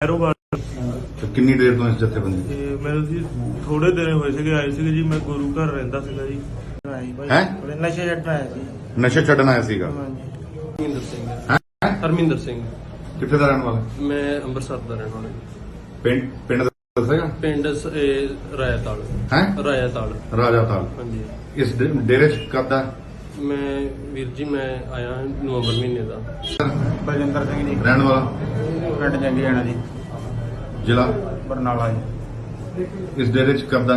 ਕਾਰੋਬਾਰ ਤੇ ਕਿੰਨੀ ਦੇਰ ਤੋਂ ਇਸ ਜਥੇਬੰਦੀ ਤੇ? ਮੇਰੇ ਜੀ ਥੋੜੇ ਦਿਨ ਹੋਏ ਸੀਗੇ ਆਏ ਸੀਗੇ ਜੀ ਮੈਂ ਗੁਰੂ ਘਰ ਰਹਿੰਦਾ ਸੀਗਾ ਜੀ। ਆਈ ਭਾਈ ਹੈਂ? ਨਸ਼ੇ ਜੱਟ ਆਇਆ ਸੀ। ਨਸ਼ਾ ਛੱਡਣ ਆਇਆ ਸੀਗਾ? ਹਾਂਜੀ। ਹਰਮਿੰਦਰ ਸਿੰਘ। ਹੈਂ? ਹਰਮਿੰਦਰ ਸਿੰਘ। ਕਿੱਥੇ ਦਾ ਰਹਿਣ ਵਾਲਾ? ਮੈਂ ਅੰਮ੍ਰਿਤਸਰ ਦਾ ਰਹਿਣ ਵਾਲਾ ਪਿੰਡ ਪਿੰਡ ਦਾ ਦੱਸੇਗਾ ਪਿੰਡ ਸ- ਇਹ ਰਾਇਤਾਲ। ਹੈ? ਰਾਇਤਾਲ। ਰਾਜਾ ਤਾਲ। ਹਾਂਜੀ। ਇਸ ਦੇ- ਡੇਰੇ ਚ ਕਰਦਾ ਮੈਂ ਵੀਰ ਜੀ ਮੈਂ ਆਇਆ ਨਵੰਬਰ ਮਹੀਨੇ ਦਾ। ਬਲਜਿੰਦਰ ਸਿੰਘ ਜੀ। ਰਹਿਣ ਵਾਲਾ? ਪਿੰਡ ਜੰਗੀਆਣਾ ਜੀ। ਜ਼ਿਲ੍ਹਾ? ਬਰਨਾਲਾ ਜੀ। ਇਸ ਡੇਰੇ ਚ ਕਰਦਾ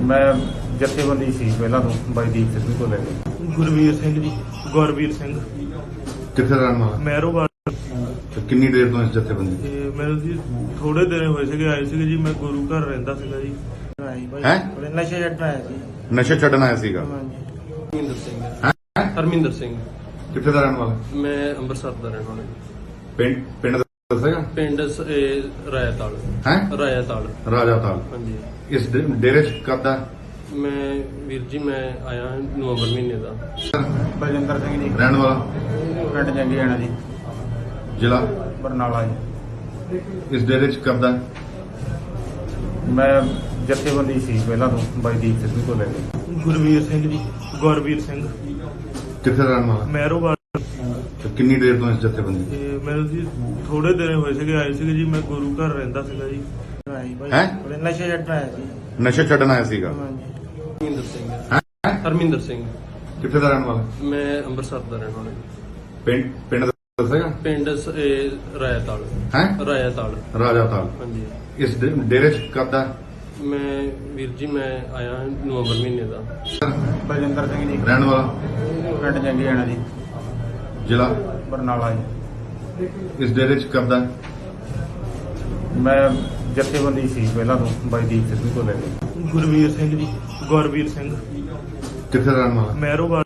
ਮੈਂ ਜਥੇਬੰਦੀ ਸੀ ਪਹਿਲਾਂ ਤੋਂ ਬਾਈ ਦੀਪ ਸਿੰਘ ਤੋਂ ਲੈ ਕੇ। ਗੁਰਵੀਰ ਸਿੰਘ ਜੀ ਗੁਰਵੀਰ ਸਿੰਘ। ਕਿੱਥੇ ਰਹਿਣ ਵਾਲਾ? ਮਹਿਰੋਬਾਦ ਤੇ ਕਿੰਨੀ ਦੇਰ ਤੋਂ ਇਸ ਜਥੇਬੰਦੀ? ਤੇ ਮੇਰੇ ਜੀ ਥੋੜੇ ਦਿਨ ਹੋਏ ਸੀਗੇ ਆਏ ਸੀਗੇ ਜੀ ਮੈਂ ਗੁਰੂ ਘਰ ਰਹਿੰਦਾ ਸੀਗਾ ਜੀ। ਭਾਈ ਹੈਂ? ਨਸ਼ੇ ਜੱਟ ਆਇਆ ਸੀ। ਨਸ਼ਾ ਛੱਡਣ ਆਇਆ ਸੀਗਾ? ਹਾਂਜੀ। ਹਰਮਿੰਦਰ ਸਿੰਘ ਹੈਂ? ਹਰਮਿੰਦਰ ਸਿੰਘ। ਕਿੱਥੇ ਦਾ ਰਹਿਣ ਵਾਲਾ? ਮੈਂ ਅੰਮ੍ਰਿਤਸਰ ਦਾ ਰਹਿਣ ਵਾਲਾ ਪਿੰਡ ਪਿੰਡ ਦਾ ਦੱਸੇਗਾ ਪਿੰਡ ਸ- ਇਹ ਰਾਇਤਾਲ। ਹੈ? ਰਾਇਤਾਲ। ਰਾਜਾ ਤਾਲ। ਹਾਂਜੀ। ਇਸ ਦੇ- ਡੇਰੇ ਚ ਕਰਦਾ ਮੈਂ ਵੀਰ ਜੀ ਮੈਂ ਆਇਆ ਨਵੰਬਰ ਮਹੀਨੇ ਦਾ। ਬਲਜਿੰਦਰ ਸਿੰਘ ਜੀ। ਰਹਿਣ ਵਾਲਾ? ਪਿੰਡ ਜੰਗੀਆਣਾ ਜੀ। ਜ਼ਿਲ੍ਹਾ? ਬਰਨਾਲਾ ਜੀ। ਇਸ ਡੇਰੇ ਚ ਕਰਦਾ ਮੈਂ ਜਥੇਬੰਦੀ ਸੀ ਪਹਿਲਾਂ ਤੋਂ ਬਾਈ ਦੀਪ ਸਿੰਘ ਤੋਂ ਲੈ ਕੇ। ਗੁਰਵੀਰ ਸਿੰਘ ਜੀ। ਗੁਰਵੀਰ ਸਿੰਘ। ਕਿੱਥੇ ਦਾ ਰਹਿਣ ਵਾਲਾ? ਮਹਿਰੋਬਾਦ ਤੇ ਕਿੰਨੀ ਦੇਰ ਤੋਂ ਇਸ ਜਥੇਬੰਦੀ ਤੇ? ਮੇਰੇ ਜੀ ਥੋੜੇ ਦਿਨ ਹੋਏ ਸੀਗੇ ਆਏ ਸੀਗੇ ਜੀ ਮੈਂ ਗੁਰੂ ਘਰ ਰਹਿੰਦਾ ਸੀਗਾ ਜੀ। ਆਈ ਭਾਈ। ਹੈਂ? ਥੋੜੇ ਨਸ਼ੇ ਜੱਟ ਆਇਆ ਸੀ। ਨਸ਼ਾ ਛੱਡਣ ਆਇਆ ਸੀਗਾ? ਹਾਂਜੀ। ਹਰਮਿੰਦਰ ਸਿੰਘ। ਹੈਂ? ਹਰਮਿੰਦਰ ਸਿੰਘ। ਕਿੱਥੇ ਦਾ ਰਹਿਣ ਵਾਲਾ? ਮੈਂ ਅੰਮ੍ਰਿਤਸਰ ਦਾ ਰਹਿਣ ਵਾਲਾ ਪਿੰਡ ਪਿੰਡ ਦਾ ਦੱਸੇਗਾ ਪਿੰਡ ਸ- ਇਹ ਰਾਇਤਾਲ। ਹੈ? ਰਾਇਤਾਲ। ਰਾਜਾ ਤਾਲ। ਹਾਂਜੀ। ਇਸ ਦੇ- ਡੇਰੇ ਚ ਕਰਦਾ ਮੈਂ ਵੀਰ ਜੀ ਮੈਂ ਆਇਆ ਨਵੰਬਰ ਮਹੀਨੇ ਦਾ। ਬਲਜਿੰਦਰ ਸਿੰਘ ਜੀ। ਰਹਿਣ ਵਾਲਾ? ਪਿੰਡ ਜੰਗੀਆਣਾ ਜੀ। ਜ਼ਿਲ੍ਹਾ? ਬਰਨਾਲਾ ਜੀ। ਇਸ ਡੇਰੇ ਚ ਕਰਦਾ ਮੈਂ ਜਥੇਬੰਦੀ ਸੀ ਪਹਿਲਾਂ ਤੋਂ ਬਾਈ ਦੀਪ ਸਿੰਘ ਤੋਂ ਲੈ ਕੇ। ਗੁਰਵੀਰ ਸਿੰਘ ਜੀ ਗੁਰਵੀਰ ਸਿੰਘ। ਕਿੱਥੇ ਦਾ ਰਹਿਣ ਵਾਲਾ? ਮਹਿਰੋਬਾਦ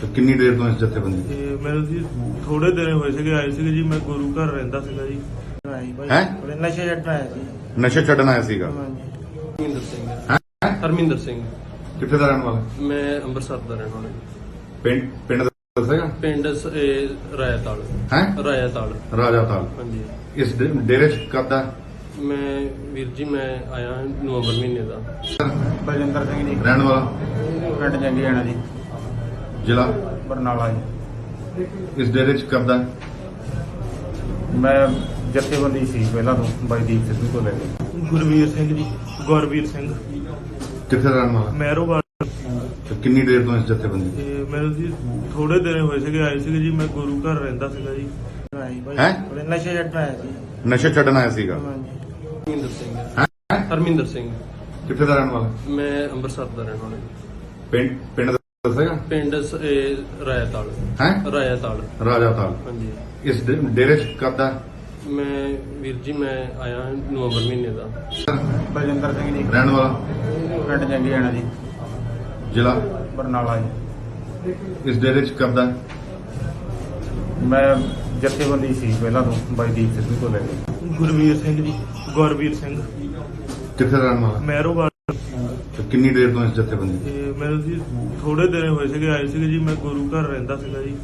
ਤੇ ਕਿੰਨੀ ਦੇਰ ਤੋਂ ਇਸ ਜਥੇਬੰਦੀ ਤੇ ਮੇਰੇ ਜੀ ਥੋੜੇ ਦਿਨ ਹੋਏ ਸੀਗੇ ਆਏ ਸੀਗੇ ਜੀ ਮੈਂ ਗੁਰੂ ਘਰ ਰਹਿੰਦਾ ਸੀਗਾ ਜੀ। ਭਾਈ ਹੈਂ? ਨਸ਼ੇ ਜੱਟ ਆਇਆ ਸੀ। ਨਸ਼ਾ ਛੱਡਣ ਆਇਆ ਸੀਗਾ? ਹਾਂਜੀ। ਹਰਮਿੰਦਰ ਸਿੰਘ ਹੈਂ? ਹਰਮਿੰਦਰ ਸਿੰਘ। ਕਿੱਥੇ ਦਾ ਰਹਿਣ ਵਾਲਾ? ਮੈਂ ਅੰਮ੍ਰਿਤਸਰ ਦਾ ਰਹਿਣ ਵਾਲਾ। ਪਿੰਡ ਪਿੰਡ ਦਾ ਦੱਸੇਗਾ ਪਿੰਡ ਰਾਇਤਾਲ। ਹੈ? ਰਾਇਤਾਲ। ਰਾਜਾ ਤਾਲ ਹਾਂਜੀ। ਇਸ ਦੇ- ਡੇਰੇ ਚ ਕਰਦਾ ਮੈਂ ਵੀਰ ਜੀ ਮੈਂ ਆਇਆ ਨਵੰਬਰ ਮਹੀਨੇ ਦਾ। ਬਲਜਿੰਦਰ ਸਿੰਘ ਜੀ। ਰਹਿਣ ਵਾਲਾ? ਪਿੰਡ ਜੰਗੀਆਣਾ ਜੀ। ਜ਼ਿਲ੍ਹਾ? ਬਰਨਾਲਾ ਜੀ। ਇਸ ਡੇਰੇ ਚ ਕਰਦਾ ਮੈਂ ਜਥੇਬੰਦੀ ਸੀ ਪਹਿਲਾਂ ਤੋਂ ਬਾਈ ਦੀਪ ਸਿੰਘ ਤੋਂ ਲੈ ਕੇ। ਗੁਰਵੀਰ ਸਿੰਘ ਜੀ। ਗੁਰਵੀਰ ਸਿੰਘ। ਕਿੱਥੇ ਰਹਿਣ ਵਾਲਾ? ਮਹਿਰੋਬਾਦ ਤੇ ਕਿੰਨੀ ਦੇਰ ਤੋਂ ਇਸ ਜਥੇਬੰਦੀ ਤੇ? ਮੇਰੇ ਜੀ ਥੋੜੇ ਦਿਨ ਹੋਏ ਸੀਗੇ ਆਏ ਸੀਗੇ ਜੀ ਮੈਂ ਗੁਰੂ ਘਰ ਰਹਿੰਦਾ ਸੀਗਾ ਜੀ। ਆਈ ਭਾਈ ਹੈਂ? ਥੋੜੇ ਨਸ਼ੇ ਜੱਟ ਆਇਆ ਸੀ। ਨਸ਼ਾ ਛੱਡਣ ਆਇਆ ਸੀਗਾ? ਹਾਂਜੀ। ਹਰਮਿੰਦਰ ਸਿੰਘ। ਹੈਂ? ਹਰਮਿੰਦਰ ਸਿੰਘ। ਕਿੱਥੇ ਦਾ ਰਹਿਣ ਵਾਲਾ? ਮੈਂ ਅੰਮ੍ਰਿਤਸਰ ਦਾ ਰਹਿਣ ਵਾਲਾ ਪਿੰਡ ਪਿੰਡ ਦਾ ਦੱਸੇਗਾ ਪਿੰਡ ਸ- ਇਹ ਰਾਇਤਾਲ। ਹੈ? ਰਾਇਤਾਲ। ਰਾਜਾ ਤਾਲ। ਹਾਂਜੀ। ਇਸ ਦੇ- ਡੇਰੇ ਚ ਕਰਦਾ ਮੈਂ ਵੀਰ ਜੀ ਮੈਂ ਆਇਆ ਨਵੰਬਰ ਮਹੀਨੇ ਦਾ। ਬਲਜਿੰਦਰ ਸਿੰਘ ਜੀ। ਰਹਿਣ ਵਾਲਾ? ਪਿੰਡ ਜੰਗੀਆਣਾ ਜੀ। ਜ਼ਿਲ੍ਹਾ? ਬਰਨਾਲਾ ਜੀ। ਇਸ ਡੇਰੇ ਚ ਕਰਦਾ ਮੈਂ ਜਥੇਬੰਦੀ ਸੀ ਪਹਿਲਾਂ ਤੋਂ ਬਾਈ ਦੀਪ ਸਿੰਘ ਤੋਂ ਲੈ ਕੇ। ਗੁਰਵੀਰ ਸਿੰਘ ਜੀ ਗੁਰਵੀਰ ਸਿੰਘ। ਕਿੱਥੇ ਰਹਿਣ ਵਾਲਾ? ਮਹਿਰੋਬਾਦ ਤੇ ਕਿੰਨੀ ਦੇਰ ਤੋਂ ਇਸ ਜਥੇਬੰਦੀ? ਤੇ ਮੇਰੇ ਜੀ ਥੋੜੇ ਦਿਨ ਹੋਏ ਸੀਗੇ ਆਏ ਸੀਗੇ ਜੀ ਮੈਂ ਗੁਰੂ ਘਰ ਰਹਿੰਦਾ ਸੀਗਾ ਜੀ।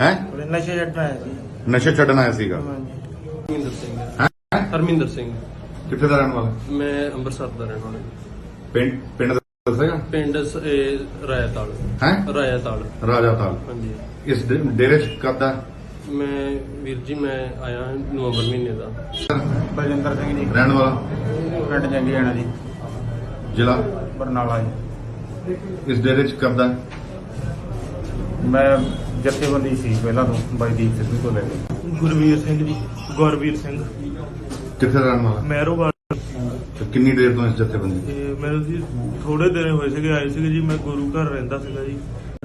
ਹੈਂ? ਨਸ਼ੇ ਜੱਟ ਆਇਆ ਸੀ। ਨਸ਼ਾ ਛੱਡਣ ਆਇਆ ਸੀਗਾ? ਹਾਂਜੀ। ਹਰਮਿੰਦਰ ਸਿੰਘ ਹੈਂ? ਹਰਮਿੰਦਰ ਸਿੰਘ। ਕਿੱਥੇ ਦਾ ਰਹਿਣ ਵਾਲਾ? ਮੈਂ ਅੰਮ੍ਰਿਤਸਰ ਦਾ ਰਹਿਣ ਵਾਲਾ। ਪਿੰਡ ਪਿੰਡ ਦਾ ਦੱਸੇਗਾ ਪਿੰਡ ਸ- ਇਹ ਰਾਇਤਾਲ। ਹੈ? ਰਾਇਤਾਲ। ਰਾਜਾ ਤਾਲ। ਹਾਂਜੀ। ਇਸ ਦੇ- ਡੇਰੇ ਚ ਕਰਦਾ ਮੈਂ ਵੀਰ ਜੀ ਮੈਂ ਆਇਆ ਨਵੰਬਰ ਮਹੀਨੇ ਦਾ। ਬਲਜਿੰਦਰ ਸਿੰਘ ਜੀ। ਰਹਿਣ ਵਾਲਾ? ਪਿੰਡ ਜੰਗੀਆਣਾ ਜੀ। ਜ਼ਿਲ੍ਹਾ? ਬਰਨਾਲਾ ਜੀ। ਇਸ ਡੇਰੇ ਚ ਕਰਦਾ ਮੈਂ ਜਥੇਬੰਦੀ ਸੀ ਪਹਿਲਾਂ ਤੋਂ ਬਾਈ ਦੀਪ ਸਿੰਘ ਤੋਂ ਲੈ ਕੇ। ਗੁਰਵੀਰ ਸਿੰਘ ਜੀ। ਗੁਰਵੀਰ ਸਿੰਘ। ਕਿੱਥੇ ਰਹਿਣ ਵਾਲਾ? ਮਹਿਰੋਬਾਦ ਤੇ ਕਿੰਨੀ ਦੇਰ ਤੋਂ ਇਸ ਜਥੇਬੰਦੀ? ਤੇ ਮੇਰੇ ਜੀ ਥੋੜੇ ਦਿਨ ਹੋਏ ਸੀਗੇ ਆਏ ਸੀਗੇ ਜੀ ਮੈਂ ਗੁਰੂ ਘਰ ਰਹਿੰਦਾ ਸੀਗਾ ਜੀ।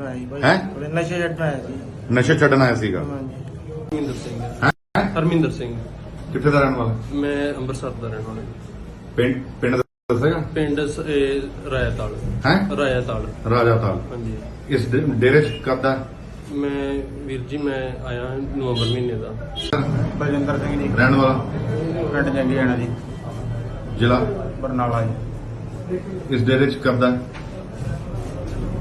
ਆਈ ਭਾਈ। ਹੈਂ? ਥੋੜੇ ਨਸ਼ੇ ਜੱਟ ਆਇਆ ਸੀ। ਨਸ਼ਾ ਛੱਡਣ ਆਇਆ ਸੀਗਾ? ਹਾਂਜੀ। ਹਰਮਿੰਦਰ ਸਿੰਘ। ਹੈਂ? ਹਰਮਿੰਦਰ ਸਿੰਘ। ਕਿੱਥੇ ਦਾ ਰਹਿਣ ਵਾਲਾ? ਮੈਂ ਅੰਮ੍ਰਿਤਸਰ ਦਾ ਰਹਿਣ ਵਾਲਾ। ਪਿੰਡ ਪਿੰਡ ਦਾ ਦੱਸੇਗਾ ਪਿੰਡ ਸ- ਇਹ ਰਾਇਤਾਲ। ਹੈ? ਰਾਇਤਾਲ। ਰਾਜਾ ਤਾਲ। ਹਾਂਜੀ। ਇਸ ਦੇ- ਡੇਰੇ ਚ ਕਰਦਾ ਮੈਂ ਵੀਰ ਜੀ ਮੈਂ ਆਇਆ ਨਵੰਬਰ ਮਹੀਨੇ ਦਾ। ਬਲਜਿੰਦਰ ਸਿੰਘ ਜੀ। ਰਹਿਣ ਵਾਲਾ? ਪਿੰਡ ਜੰਗੀਆਣਾ ਜੀ। ਜ਼ਿਲ੍ਹਾ? ਬਰਨਾਲਾ ਜੀ। ਇਸ ਡੇਰੇ ਚ ਕਰਦਾ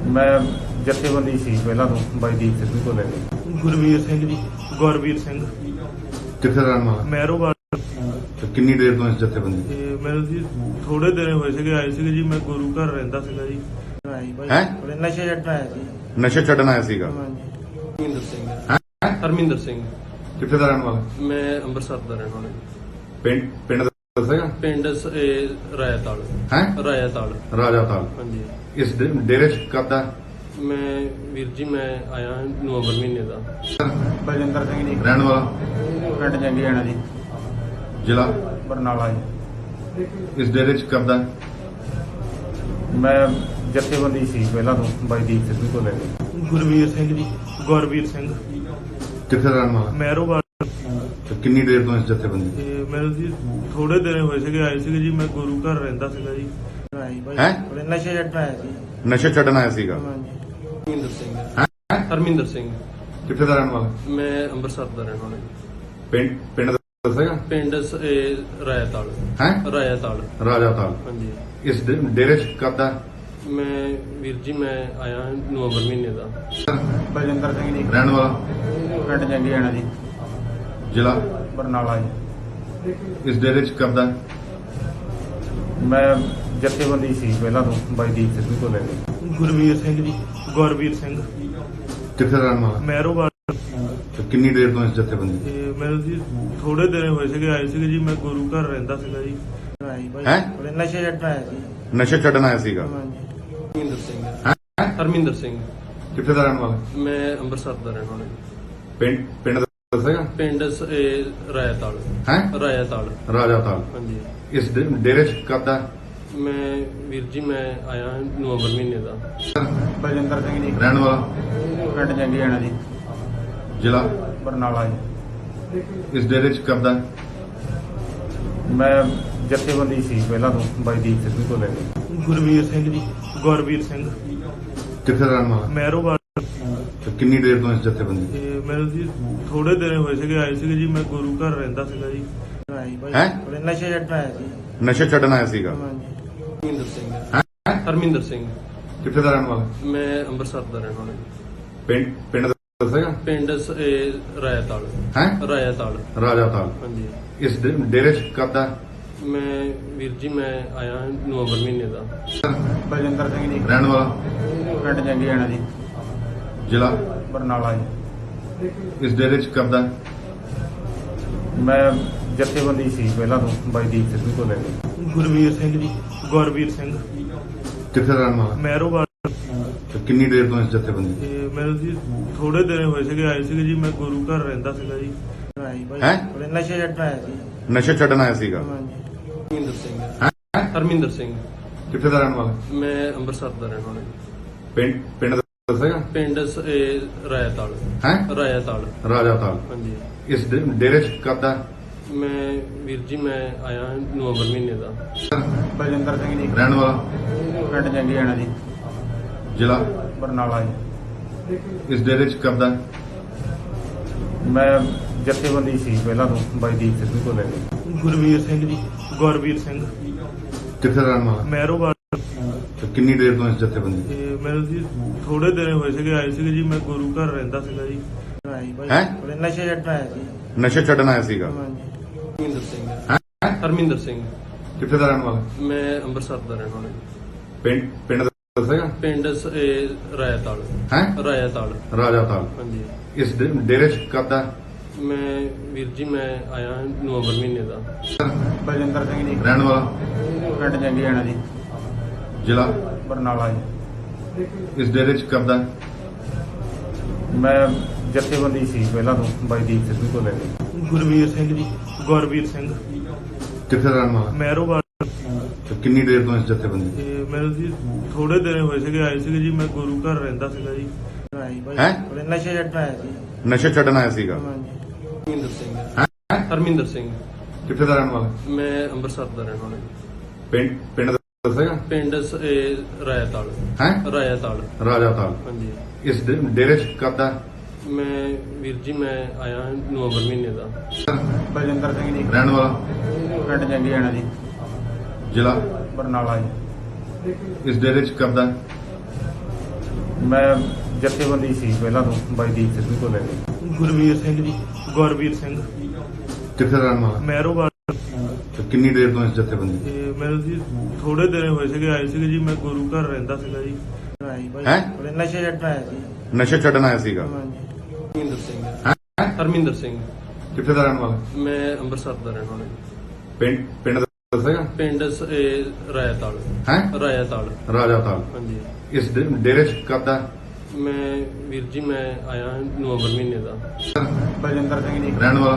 ਮੈਂ ਜਥੇਬੰਦੀ ਸੀ ਪਹਿਲਾਂ ਤੋਂ ਬਾਈ ਦੀਪ ਸਿੰਘ ਤੋਂ ਲੈ ਕੇ। ਗੁਰਵੀਰ ਸਿੰਘ ਜੀ ਗੁਰਵੀਰ ਸਿੰਘ। ਕਿੱਥੇ ਦਾ ਰਹਿਣ ਵਾਲਾ? ਮਹਿਰੋਵਾਲ ਤੇ ਕਿੰਨੀ ਦੇਰ ਤੋਂ ਇਸ ਜਥੇਬੰਦੀ ਤੇ ਮੈਨੂੰ ਜੀ ਥੋੜੇ ਦਿਨ ਹੋਏ ਸੀਗੇ ਆਏ ਸੀਗੇ ਜੀ ਮੈਂ ਗੁਰੂ ਘਰ ਰਹਿੰਦਾ ਸੀਗਾ ਜੀ। ਹੈਂ? ਥੋੜੇ ਨਸ਼ੇ ਜੱਟ ਆਇਆ ਸੀ। ਨਸ਼ੇ ਛੱਡਣ ਆਇਆ ਸੀਗਾ। ਹਰਮਿੰਦਰ ਸਿੰਘ ਹੈਂ? ਹਰਮਿੰਦਰ ਸਿੰਘ। ਕਿੱਥੇ ਦਾ ਰਹਿਣ ਵਾਲਾ? ਮੈਂ ਅੰਮ੍ਰਿਤਸਰ ਦਾ ਰਹਿਣ ਵਾਲਾ। ਪਿੰਡ ਪਿੰਡ ਦਾ ਦੱਸੇਗਾ ਪਿੰਡ ਸ- ਇਹ ਰਾਇਤਾਲ। ਹੈ? ਰਾਇਤਾਲ। ਰਾਜਾ ਤਾਲ। ਹਾਂਜੀ। ਇਸ ਡੇ- ਡੇਰੇ ਚ ਕਰਦਾ ਮੈਂ ਵੀਰ ਜੀ ਮੈਂ ਆਇਆ ਨਵੰਬਰ ਮਹੀਨੇ ਦਾ। ਬਲਜਿੰਦਰ ਸਿੰਘ ਜੀ। ਰਹਿਣ ਵਾਲਾ? ਪਿੰਡ ਜੰਗੀਆਣਾ ਜੀ। ਜ਼ਿਲ੍ਹਾ? ਬਰਨਾਲਾ ਜੀ। ਇਸ ਡੇਰੇ ਚ ਕਰਦਾ ਮੈਂ ਜਥੇਬੰਦੀ ਸੀ ਪਹਿਲਾਂ ਤੋਂ ਬਾਈ ਦੀਪ ਸਿੱਧੂ ਤੋਂ ਲੈ ਕੇ। ਗੁਰਵੀਰ ਸਿੰਘ ਜੀ ਗੁਰਵੀਰ ਸਿੰਘ। ਕਿੱਥੇ ਰਹਿਣ ਵਾਲਾ? ਮਹਿਰੋਵਾਲ ਤੇ ਕਿੰਨੀ ਦੇਰ ਤੋਂ ਇਸ ਜਥੇਬੰਦੀ ਤੇ? ਮੈਨੂੰ ਜੀ ਥੋੜੇ ਦਿਨ ਹੋਏ ਸੀਗੇ ਆਏ ਸੀਗੇ ਜੀ ਮੈਂ ਗੁਰੂ ਘਰ ਰਹਿੰਦਾ ਸੀਗਾ ਜੀ। ਹੈਂ? ਨਸ਼ੇ ਜੱਟ ਆਇਆ ਸੀ। ਨਸ਼ੇ ਛੱਡਣ ਆਇਆ ਸੀਗਾ? ਹਾਂਜੀ। ਹਰਮਿੰਦਰ ਸਿੰਘ। ਹੈਂ? ਹਰਮਿੰਦਰ ਸਿੰਘ। ਕਿੱਥੇ ਦਾ ਰਹਿਣ ਵਾਲਾ? ਮੈਂ ਅੰਮ੍ਰਿਤਸਰ ਦਾ ਰਹਿਣ ਵਾਲਾ। ਪਿੰਡ ਪਿੰਡ ਦਾ ਦੱਸੇਗਾ ਪਿੰਡ ਸ- ਇਹ ਰਾਇਤਾਲ। ਹੈ? ਰਾਇਤਾਲ। ਰਾਜਾ ਤਾਲ। ਹਾਂਜੀ। ਇਸ ਡੇ- ਡੇਰੇ ਚ ਕਰਦਾ ਮੈਂ ਵੀਰ ਜੀ ਮੈਂ ਆਇਆ ਨਵੰਬਰ ਮਹੀਨੇ ਦਾ। ਬਲਜਿੰਦਰ ਸਿੰਘ ਜੀ। ਰਹਿਣ ਵਾਲਾ? ਪਿੰਡ ਜੰਗੀਆਣਾ ਜੀ। ਜ਼ਿਲ੍ਹਾ? ਬਰਨਾਲਾ ਜੀ। ਇਸ ਡੇਰੇ ਚ ਕਰਦਾ ਮੈਂ ਜਥੇਬੰਦੀ ਸੀ ਪਹਿਲਾਂ ਤੋਂ ਬਾਈ ਦੀਪ ਸਿੱਧੂ ਤੋਂ ਲੈ ਕੇ। ਗੁਰਵੀਰ ਸਿੰਘ ਜੀ ਗੁਰਵੀਰ ਸਿੰਘ। ਕਿੱਥੇ ਰਹਿਣ ਵਾਲਾ? ਮਹਿਰੋਵਾਲ ਤੇ ਕਿੰਨੀ ਦੇਰ ਤੋਂ ਇਸ ਜਥੇਬੰਦੀ? ਤੇ ਮੈਨੂੰ ਜੀ ਥੋੜੇ ਦਿਨ ਹੋਏ ਸੀਗੇ ਆਏ ਸੀਗੇ ਜੀ ਮੈਂ ਗੁਰੂ ਘਰ ਰਹਿੰਦਾ ਸੀਗਾ ਜੀ। ਹੈਂ? ਥੋੜੇ ਨਸ਼ੇ ਜੱਟ ਆਇਆ ਸੀ। ਨਸ਼ੇ ਛੱਡਣ ਆਇਆ ਸੀਗਾ? ਹਾਂਜੀ। ਹਰਮਿੰਦਰ ਸਿੰਘ ਹੈਂ? ਹਰਮਿੰਦਰ ਸਿੰਘ। ਕਿੱਥੇ ਦਾ ਰਹਿਣ ਵਾਲਾ? ਮੈਂ ਅੰਮ੍ਰਿਤਸਰ ਦਾ ਰਹਿਣ ਵਾਲਾ। ਪਿੰਡ ਪਿੰਡ ਦਾ ਦੱਸੇਗਾ ਪਿੰਡ ਸ- ਇਹ ਰਾਇਤਾਲ। ਹੈ? ਰਾਇਤਾਲ। ਰਾਜਾ ਤਾਲ ਹਾਂਜੀ। ਇਸ ਡੇ- ਡੇਰੇ ਚ ਕਰਦਾ ਮੈਂ ਵੀਰ ਜੀ ਮੈਂ ਆਇਆ ਨਵੰਬਰ ਮਹੀਨੇ ਦਾ। ਬਲਜਿੰਦਰ ਸਿੰਘ ਜੀ। ਰਹਿਣ ਵਾਲਾ? ਪਿੰਡ ਜੰਗੀਆਣਾ ਜੀ। ਜ਼ਿਲ੍ਹਾ? ਬਰਨਾਲਾ ਜੀ। ਇਸ ਡੇਰੇ ਚ ਕਰਦਾ ਮੈਂ ਜਥੇਬੰਦੀ ਸੀ ਪਹਿਲਾਂ ਤੋਂ ਬਾਈ ਦੀਪ ਸਿੱਧੂ ਤੋਂ ਲੈ ਕੇ। ਗੁਰਵੀਰ ਸਿੰਘ ਜੀ। ਗੁਰਵੀਰ ਸਿੰਘ। ਕਿੱਥੇ ਰਹਿਣ ਵਾਲਾ? ਮਹਿਰੋਵਾਲ। ਤੇ ਕਿੰਨੀ ਦੇਰ ਤੋਂ ਇਸ ਜਥੇਬੰਦੀ ਤੇ? ਮੈਨੂੰ ਜੀ ਥੋੜੇ ਦਿਨ ਹੋਏ ਸੀਗੇ ਆਏ ਸੀਗੇ ਜੀ ਮੈਂ ਗੁਰੂ ਘਰ ਰਹਿੰਦਾ ਸੀਗਾ ਜੀ। ਹੈਂ? ਥੋੜੇ ਨਸ਼ੇ ਜੱਟ ਆਇਆ ਸੀ। ਨਸ਼ੇ ਛੱਡਣ ਆਇਆ ਸੀਗਾ? ਹਾਂਜੀ। ਹਰਮਿੰਦਰ ਸਿੰਘ। ਹੈਂ? ਹਰਮਿੰਦਰ ਸਿੰਘ। ਕਿੱਥੇ ਦਾ ਰਹਿਣ ਵਾਲਾ? ਮੈਂ ਅੰਮ੍ਰਿਤਸਰ ਦਾ ਰਹਿਣ ਵਾਲਾ ਪਿੰਡ ਪਿੰਡ ਦਾ ਦੱਸੇਗਾ ਪਿੰਡ ਸ- ਇਹ ਰਾਇਤਾਲ। ਹੈ? ਰਾਇਤਾਲ। ਰਾਜਾ ਤਾਲ। ਹਾਂਜੀ। ਇਸ ਡੇ- ਡੇਰੇ ਚ ਕਰਦਾ ਮੈਂ ਵੀਰ ਜੀ ਮੈਂ ਆਇਆ ਨਵੰਬਰ ਮਹੀਨੇ ਦਾ। ਬਲਜਿੰਦਰ ਸਿੰਘ ਜੀ। ਰਹਿਣ ਵਾਲਾ? ਪਿੰਡ ਜੰਗੀਆਣਾ ਜੀ। ਜ਼ਿਲ੍ਹਾ? ਬਰਨਾਲਾ ਜੀ। ਇਸ ਡੇਰੇ ਚ ਕਰਦਾ ਮੈਂ ਜਥੇਬੰਦੀ ਸੀ ਪਹਿਲਾਂ ਤੋਂ ਬਾਈ ਦੀਪ ਸਿੱਧੂ ਤੋਂ ਲੈ ਕੇ। ਗੁਰਵੀਰ ਸਿੰਘ ਜੀ ਗੁਰਵੀਰ ਸਿੰਘ। ਕਿੱਥੇ ਰਹਿਣ ਵਾਲਾ? ਮਹਿਰੋਵਾਲ ਤੇ ਕਿੰਨੀ ਦੇਰ ਤੋਂ ਇਸ ਜਥੇਬੰਦੀ? ਤੇ ਮੈਨੂੰ ਜੀ ਥੋੜੇ ਦਿਨ ਹੋਏ ਸੀਗੇ ਆਏ ਸੀਗੇ ਜੀ ਮੈਂ ਗੁਰੂ ਘਰ ਰਹਿੰਦਾ ਸੀਗਾ ਜੀ। ਹੈਂ? ਥੋੜੇ ਨਸ਼ੇ ਜੱਟ ਆਇਆ ਸੀ। ਨਸ਼ੇ ਛੱਡਣ ਆਇਆ ਸੀਗਾ? ਹਾਂਜੀ। ਹਰਮਿੰਦਰ ਸਿੰਘ ਹੈਂ? ਹਰਮਿੰਦਰ ਸਿੰਘ। ਕਿੱਥੇ ਦਾ ਰਹਿਣ ਵਾਲਾ? ਮੈਂ ਅੰਮ੍ਰਿਤਸਰ ਦਾ ਰਹਿਣ ਵਾਲਾ ਪਿੰਡ ਪਿੰਡ ਦਾ ਦੱਸੇਗਾ ਪਿੰਡ ਸ- ਇਹ ਰਾਇਤਾਲ। ਹੈ? ਰਾਇਤਾਲ। ਰਾਜਾ ਤਾਲ। ਹਾਂਜੀ। ਇਸ ਡੇ- ਡੇਰੇ ਚ ਕਰਦਾ ਮੈਂ ਵੀਰ ਜੀ ਮੈਂ ਆਇਆ ਨਵੰਬਰ ਮਹੀਨੇ ਦਾ। ਬਲਜਿੰਦਰ ਸਿੰਘ ਜੀ। ਰਹਿਣ ਵਾਲਾ? ਪਿੰਡ ਜੰਗੀਆਣਾ ਜੀ। ਜ਼ਿਲ੍ਹਾ? ਬਰਨਾਲਾ ਜੀ। ਇਸ ਡੇਰੇ ਚ ਕਰਦਾ ਮੈਂ ਜਥੇਬੰਦੀ ਸੀ ਪਹਿਲਾਂ ਤੋਂ ਬਾਈ ਦੀਪ ਸਿੱਧੂ ਤੋਂ ਲੈ ਕੇ। ਗੁਰਵੀਰ ਸਿੰਘ ਜੀ। ਗੁਰਵੀਰ ਸਿੰਘ। ਕਿੱਥੇ ਦਾ ਰਹਿਣ ਵਾਲਾ? ਮਹਿਰੋਵਾਲ ਤੇ ਕਿੰਨੀ ਦੇਰ ਤੋਂ ਇਸ ਜਥੇਬੰਦੀ? ਤੇ ਮੈਨੂੰ ਜੀ ਥੋੜੇ ਦਿਨ ਹੋਏ ਸੀਗੇ ਆਏ ਸੀਗੇ ਜੀ ਮੈਂ ਗੁਰੂ ਘਰ ਰਹਿੰਦਾ ਸੀਗਾ ਜੀ। ਹੈਂ? ਥੋੜੇ ਨਸ਼ੇ ਜੱਟ ਆਇਆ ਸੀ। ਨਸ਼ੇ ਛੱਡਣ ਆਇਆ ਸੀਗਾ? ਹਾਂਜੀ। ਹਰਮਿੰਦਰ ਸਿੰਘ। ਹੈਂ? ਹਰਮਿੰਦਰ ਸਿੰਘ। ਕਿੱਥੇ ਦਾ ਰਹਿਣ ਵਾਲਾ? ਮੈਂ ਅੰਮ੍ਰਿਤਸਰ ਦਾ ਰਹਿਣ ਵਾਲਾ। ਪਿੰਡ ਪਿੰਡ ਦਾ ਦੱਸੇਗਾ ਪਿੰਡ ਸ- ਇਹ ਰਾਇਤਾਲ। ਹੈ? ਰਾਇਤਾਲ। ਰਾਜਾ ਤਾਲ। ਹਾਂਜੀ। ਇਸ ਡੇ- ਡੇਰੇ ਚ ਕਰਦਾ ਮੈਂ ਵੀਰ ਜੀ ਮੈਂ ਆਇਆ ਨਵੰਬਰ ਮਹੀਨੇ ਦਾ। ਬਲਜਿੰਦਰ ਸਿੰਘ ਜੀ। ਰਹਿਣ ਵਾਲਾ? ਪਿੰਡ ਜੰਗੀਆਣਾ ਜੀ। ਜ਼ਿਲ੍ਹਾ? ਬਰਨਾਲਾ ਜੀ। ਇਸ ਡੇਰੇ ਚ ਕਰਦਾ ਮੈਂ ਜਥੇਬੰਦੀ ਸੀ ਪਹਿਲਾਂ ਤੋਂ ਬਾਈ ਦੀਪ ਸਿੱਧੂ ਤੋਂ ਲੈ ਕੇ। ਗੁਰਵੀਰ ਸਿੰਘ ਜੀ ਗੁਰਵੀਰ ਸਿੰਘ। ਕਿੱਥੇ ਦਾ ਰਹਿਣ ਵਾਲਾ? ਤੇ ਮੈਨੂੰ ਜੀ ਥੋੜੇ ਦਿਨ ਹੋਏ ਸੀਗੇ ਆਏ ਸੀਗੇ ਜੀ ਮੈਂ ਗੁਰੂ ਘਰ ਰਹਿੰਦਾ ਸੀਗਾ ਜੀ ਹੈ ਹਾਂਜੀ ਨਸ਼ੇ ਛੱਡਣ ਆਇਆ ਸੀਗਾ ਮੈਂ ਜਥੇਬੰਦੀ ਤੇ ਕਿੰਨੀ ਦੇਰ ਤੋਂ ਇਸ ਜਥੇਬੰਦੀ ਤੇ ਮੈਨੂੰ ਜੀ ਥੋੜੇ ਦਿਨ ਹੋਏ ਸੀਗੇ ਆਏ ਸੀਗੇ ਜੀ ਮੈਂ ਗੁਰੂ ਘਰ ਰਹਿੰਦਾ ਸੀਗਾ ਜੀ। ਹੈਂ? ਥੋੜੇ ਨਸ਼ੇ ਜੱਟ ਆਇਆ ਸੀ। ਨਸ਼ੇ ਛੱਡਣ ਆਇਆ ਸੀਗਾ? ਹਾਂਜੀ। ਹਰਮਿੰਦਰ ਸਿੰਘ ਹੈਂ? ਹਰਮਿੰਦਰ ਸਿੰਘ। ਕਿੱਥੇ ਦਾ ਰਹਿਣ ਵਾਲਾ? ਮੈਂ ਅੰਮ੍ਰਿਤਸਰ ਦਾ ਰਹਿਣ ਵਾਲਾ। ਪਿੰਡ ਪਿੰਡ ਦਾ ਦੱਸੇਗਾ ਪਿੰਡ ਸ- ਇਹ ਰਾਇਤਾਲ। ਹੈ? ਰਾਇਤਾਲ। ਰਾਜਾ ਤਾਲ ਹਾਂਜੀ। ਇਸ ਡੇ- ਡੇਰੇ ਚ ਕਰਦਾ ਮੈਂ ਵੀਰ ਜੀ ਮੈਂ ਆਇਆ ਨਵੰਬਰ ਮਹੀਨੇ ਦਾ। ਬਲਜਿੰਦਰ ਸਿੰਘ ਜੀ। ਰਹਿਣ ਵਾਲਾ? ਪਿੰਡ ਜੰਗੀਆਣਾ ਜੀ। ਜ਼ਿਲ੍ਹਾ? ਬਰਨਾਲਾ ਜੀ। ਇਸ ਡੇਰੇ ਚ ਕਰਦਾ ਮੈਂ ਜਥੇਬੰਦੀ ਸੀ ਪਹਿਲਾਂ ਤੋਂ ਬਾਈ ਦੀਪ ਸਿੱਧੂ ਤੋਂ ਲੈ ਕੇ। ਗੁਰਵੀਰ ਸਿੰਘ ਜੀ ਗੁਰਵੀਰ ਸਿੰਘ। ਕਿੱਥੇ ਰਹਿਣ ਵਾਲਾ? ਮਹਿਰੋਵਾਲ ਤੇ ਕਿੰਨੀ ਦੇਰ ਤੋਂ ਇਸ ਜਥੇਬੰਦੀ ਤੇ? ਮੈਨੂੰ ਜੀ ਥੋੜੇ ਦਿਨ ਹੋਏ ਸੀਗੇ ਆਏ ਸੀਗੇ ਜੀ ਮੈਂ ਗੁਰੂ ਘਰ ਰਹਿੰਦਾ ਸੀਗਾ ਜੀ। ਆਈ ਭਾਈ ਹੈਂ? ਥੋੜੇ ਨਸ਼ੇ ਜੱਟ ਆਇਆ ਸੀ। ਨਸ਼ੇ ਛੱਡਣ ਆਇਆ ਸੀਗਾ? ਹਾਂਜੀ। ਹਰਮਿੰਦਰ ਸਿੰਘ। ਹੈਂ? ਹਰਮਿੰਦਰ ਸਿੰਘ। ਕਿੱਥੇ ਦਾ ਰਹਿਣ ਵਾਲਾ? ਮੈਂ ਅੰਮ੍ਰਿਤਸਰ ਦਾ ਰਹਿਣ ਵਾਲਾ ਪਿੰਡ ਪਿੰਡ ਦਾ ਦੱਸੇਗਾ ਪਿੰਡ ਸ- ਇਹ ਰਾਇਤਾਲ। ਹੈ? ਰਾਇਤਾਲ। ਰਾਜਾ ਤਾਲ। ਹਾਂਜੀ। ਇਸ ਡੇ- ਡੇਰੇ ਚ ਕਰਦਾ ਮੈਂ ਵੀਰ ਜੀ ਮੈਂ ਆਇਆ ਨਵੰਬਰ ਮਹੀਨੇ ਦਾ। ਬਲਜਿੰਦਰ ਸਿੰਘ ਜੀ। ਰਹਿਣ ਵਾਲਾ?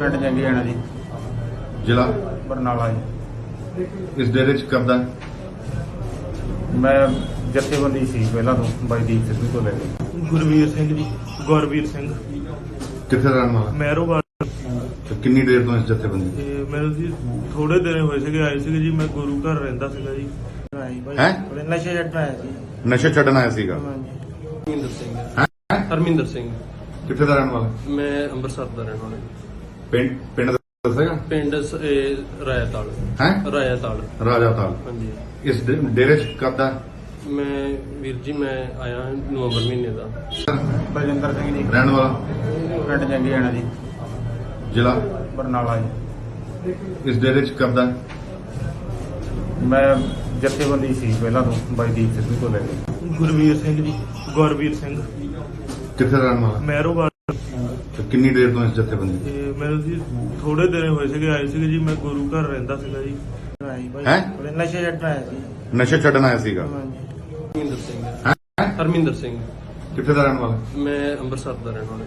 ਪਿੰਡ ਜੰਗੀਆਣਾ ਜੀ। ਜ਼ਿਲ੍ਹਾ? ਬਰਨਾਲਾ ਜੀ। ਇਸ ਡੇਰੇ ਚ ਕਰਦਾ ਮੈਂ ਜਥੇਬੰਦੀ ਸੀ ਪਹਿਲਾਂ ਤੋਂ ਬਾਈ ਦੀਪ ਸਿੱਧੂ ਤੋਂ ਲੈ ਕੇ। ਗੁਰਵੀਰ ਸਿੰਘ ਜੀ ਗੁਰਵੀਰ ਸਿੰਘ। ਕਿੱਥੇ ਰਹਿਣ ਵਾਲਾ? ਮਹਿਰੋਵਾਲ। ਤੇ ਕਿੰਨੀ ਦੇਰ ਤੋਂ ਇਸ ਜਥੇਬੰਦੀ? ਤੇ ਮੈਨੂੰ ਜੀ ਥੋੜੇ ਦਿਨ ਹੋਏ ਸੀਗੇ ਆਏ ਸੀਗੇ ਜੀ ਮੈਂ ਗੁਰੂ ਘਰ ਰਹਿੰਦਾ ਸੀਗਾ ਜੀ। ਹੈਂ? ਨਸ਼ੇ ਜੱਟ ਆਇਆ ਸੀ। ਨਸ਼ੇ ਛੱਡਣ ਆਇਆ ਸੀਗਾ? ਹਾਂਜੀ। ਹਰਮਿੰਦਰ ਸਿੰਘ ਹੈਂ? ਹਰਮਿੰਦਰ ਸਿੰਘ। ਕਿੱਥੇ ਦਾ ਰਹਿਣ ਵਾਲਾ? ਮੈਂ ਅੰਮ੍ਰਿਤਸਰ ਦਾ ਰਹਿਣ ਵਾਲਾ। ਪਿੰਡ ਪਿੰਡ ਦਾ ਦੱਸੇਗਾ ਪਿੰਡ ਰਾਇਤਾਲ। ਹੈ? ਰਾਇਤਾਲ। ਰਾਜਾ ਤਾਲ ਹਾਂਜੀ। ਇਸ ਡੇਰੇ ਚ ਕਰਦਾ ਮੈਂ ਵੀਰ ਜੀ ਮੈਂ ਆਇਆ ਨਵੰਬਰ ਮਹੀਨੇ ਦਾ। ਬਲਜਿੰਦਰ ਸਿੰਘ ਜੀ। ਰਹਿਣ ਵਾਲਾ? ਪਿੰਡ ਜੰਗੀਆਣਾ ਜੀ। ਜ਼ਿਲ੍ਹਾ? ਬਰਨਾਲਾ ਜੀ। ਇਸ ਡੇਰੇ ਚ ਕਰਦਾ ਮੈਂ ਜਥੇਬੰਦੀ ਸੀ ਪਹਿਲਾਂ ਤੋਂ ਬਾਈ ਦੀਪ ਸਿੱਧੂ ਤੋਂ ਲੈ ਕੇ। ਗੁਰਵੀਰ ਸਿੰਘ ਜੀ। ਗੁਰਵੀਰ ਸਿੰਘ। ਕਿੱਥੇ ਰਹਿਣ ਵਾਲਾ? ਮਹਿਰੋਵਾਲ ਤੇ ਕਿੰਨੀ ਦੇਰ ਤੋਂ ਇਸ ਜਥੇਬੰਦੀ ਤੇ? ਮੈਨੂੰ ਜੀ ਥੋੜੇ ਦਿਨ ਹੋਏ ਸੀਗੇ ਆਏ ਸੀਗੇ ਜੀ ਮੈਂ ਗੁਰੂ ਘਰ ਰਹਿੰਦਾ ਸੀਗਾ ਜੀ। ਆਈ ਭਾਈ। ਹੈਂ? ਨਸ਼ੇ ਜੱਟ ਆਇਆ ਸੀ। ਨਸ਼ੇ ਛੱਡਣ ਆਇਆ ਸੀਗਾ? ਹਾਂਜੀ। ਹਰਮਿੰਦਰ ਸਿੰਘ। ਹੈਂ? ਹਰਮਿੰਦਰ ਸਿੰਘ। ਕਿੱਥੇ ਦਾ ਰਹਿਣ ਵਾਲਾ? ਮੈਂ ਅੰਮ੍ਰਿਤਸਰ ਦਾ ਰਹਿਣ ਵਾਲਾ।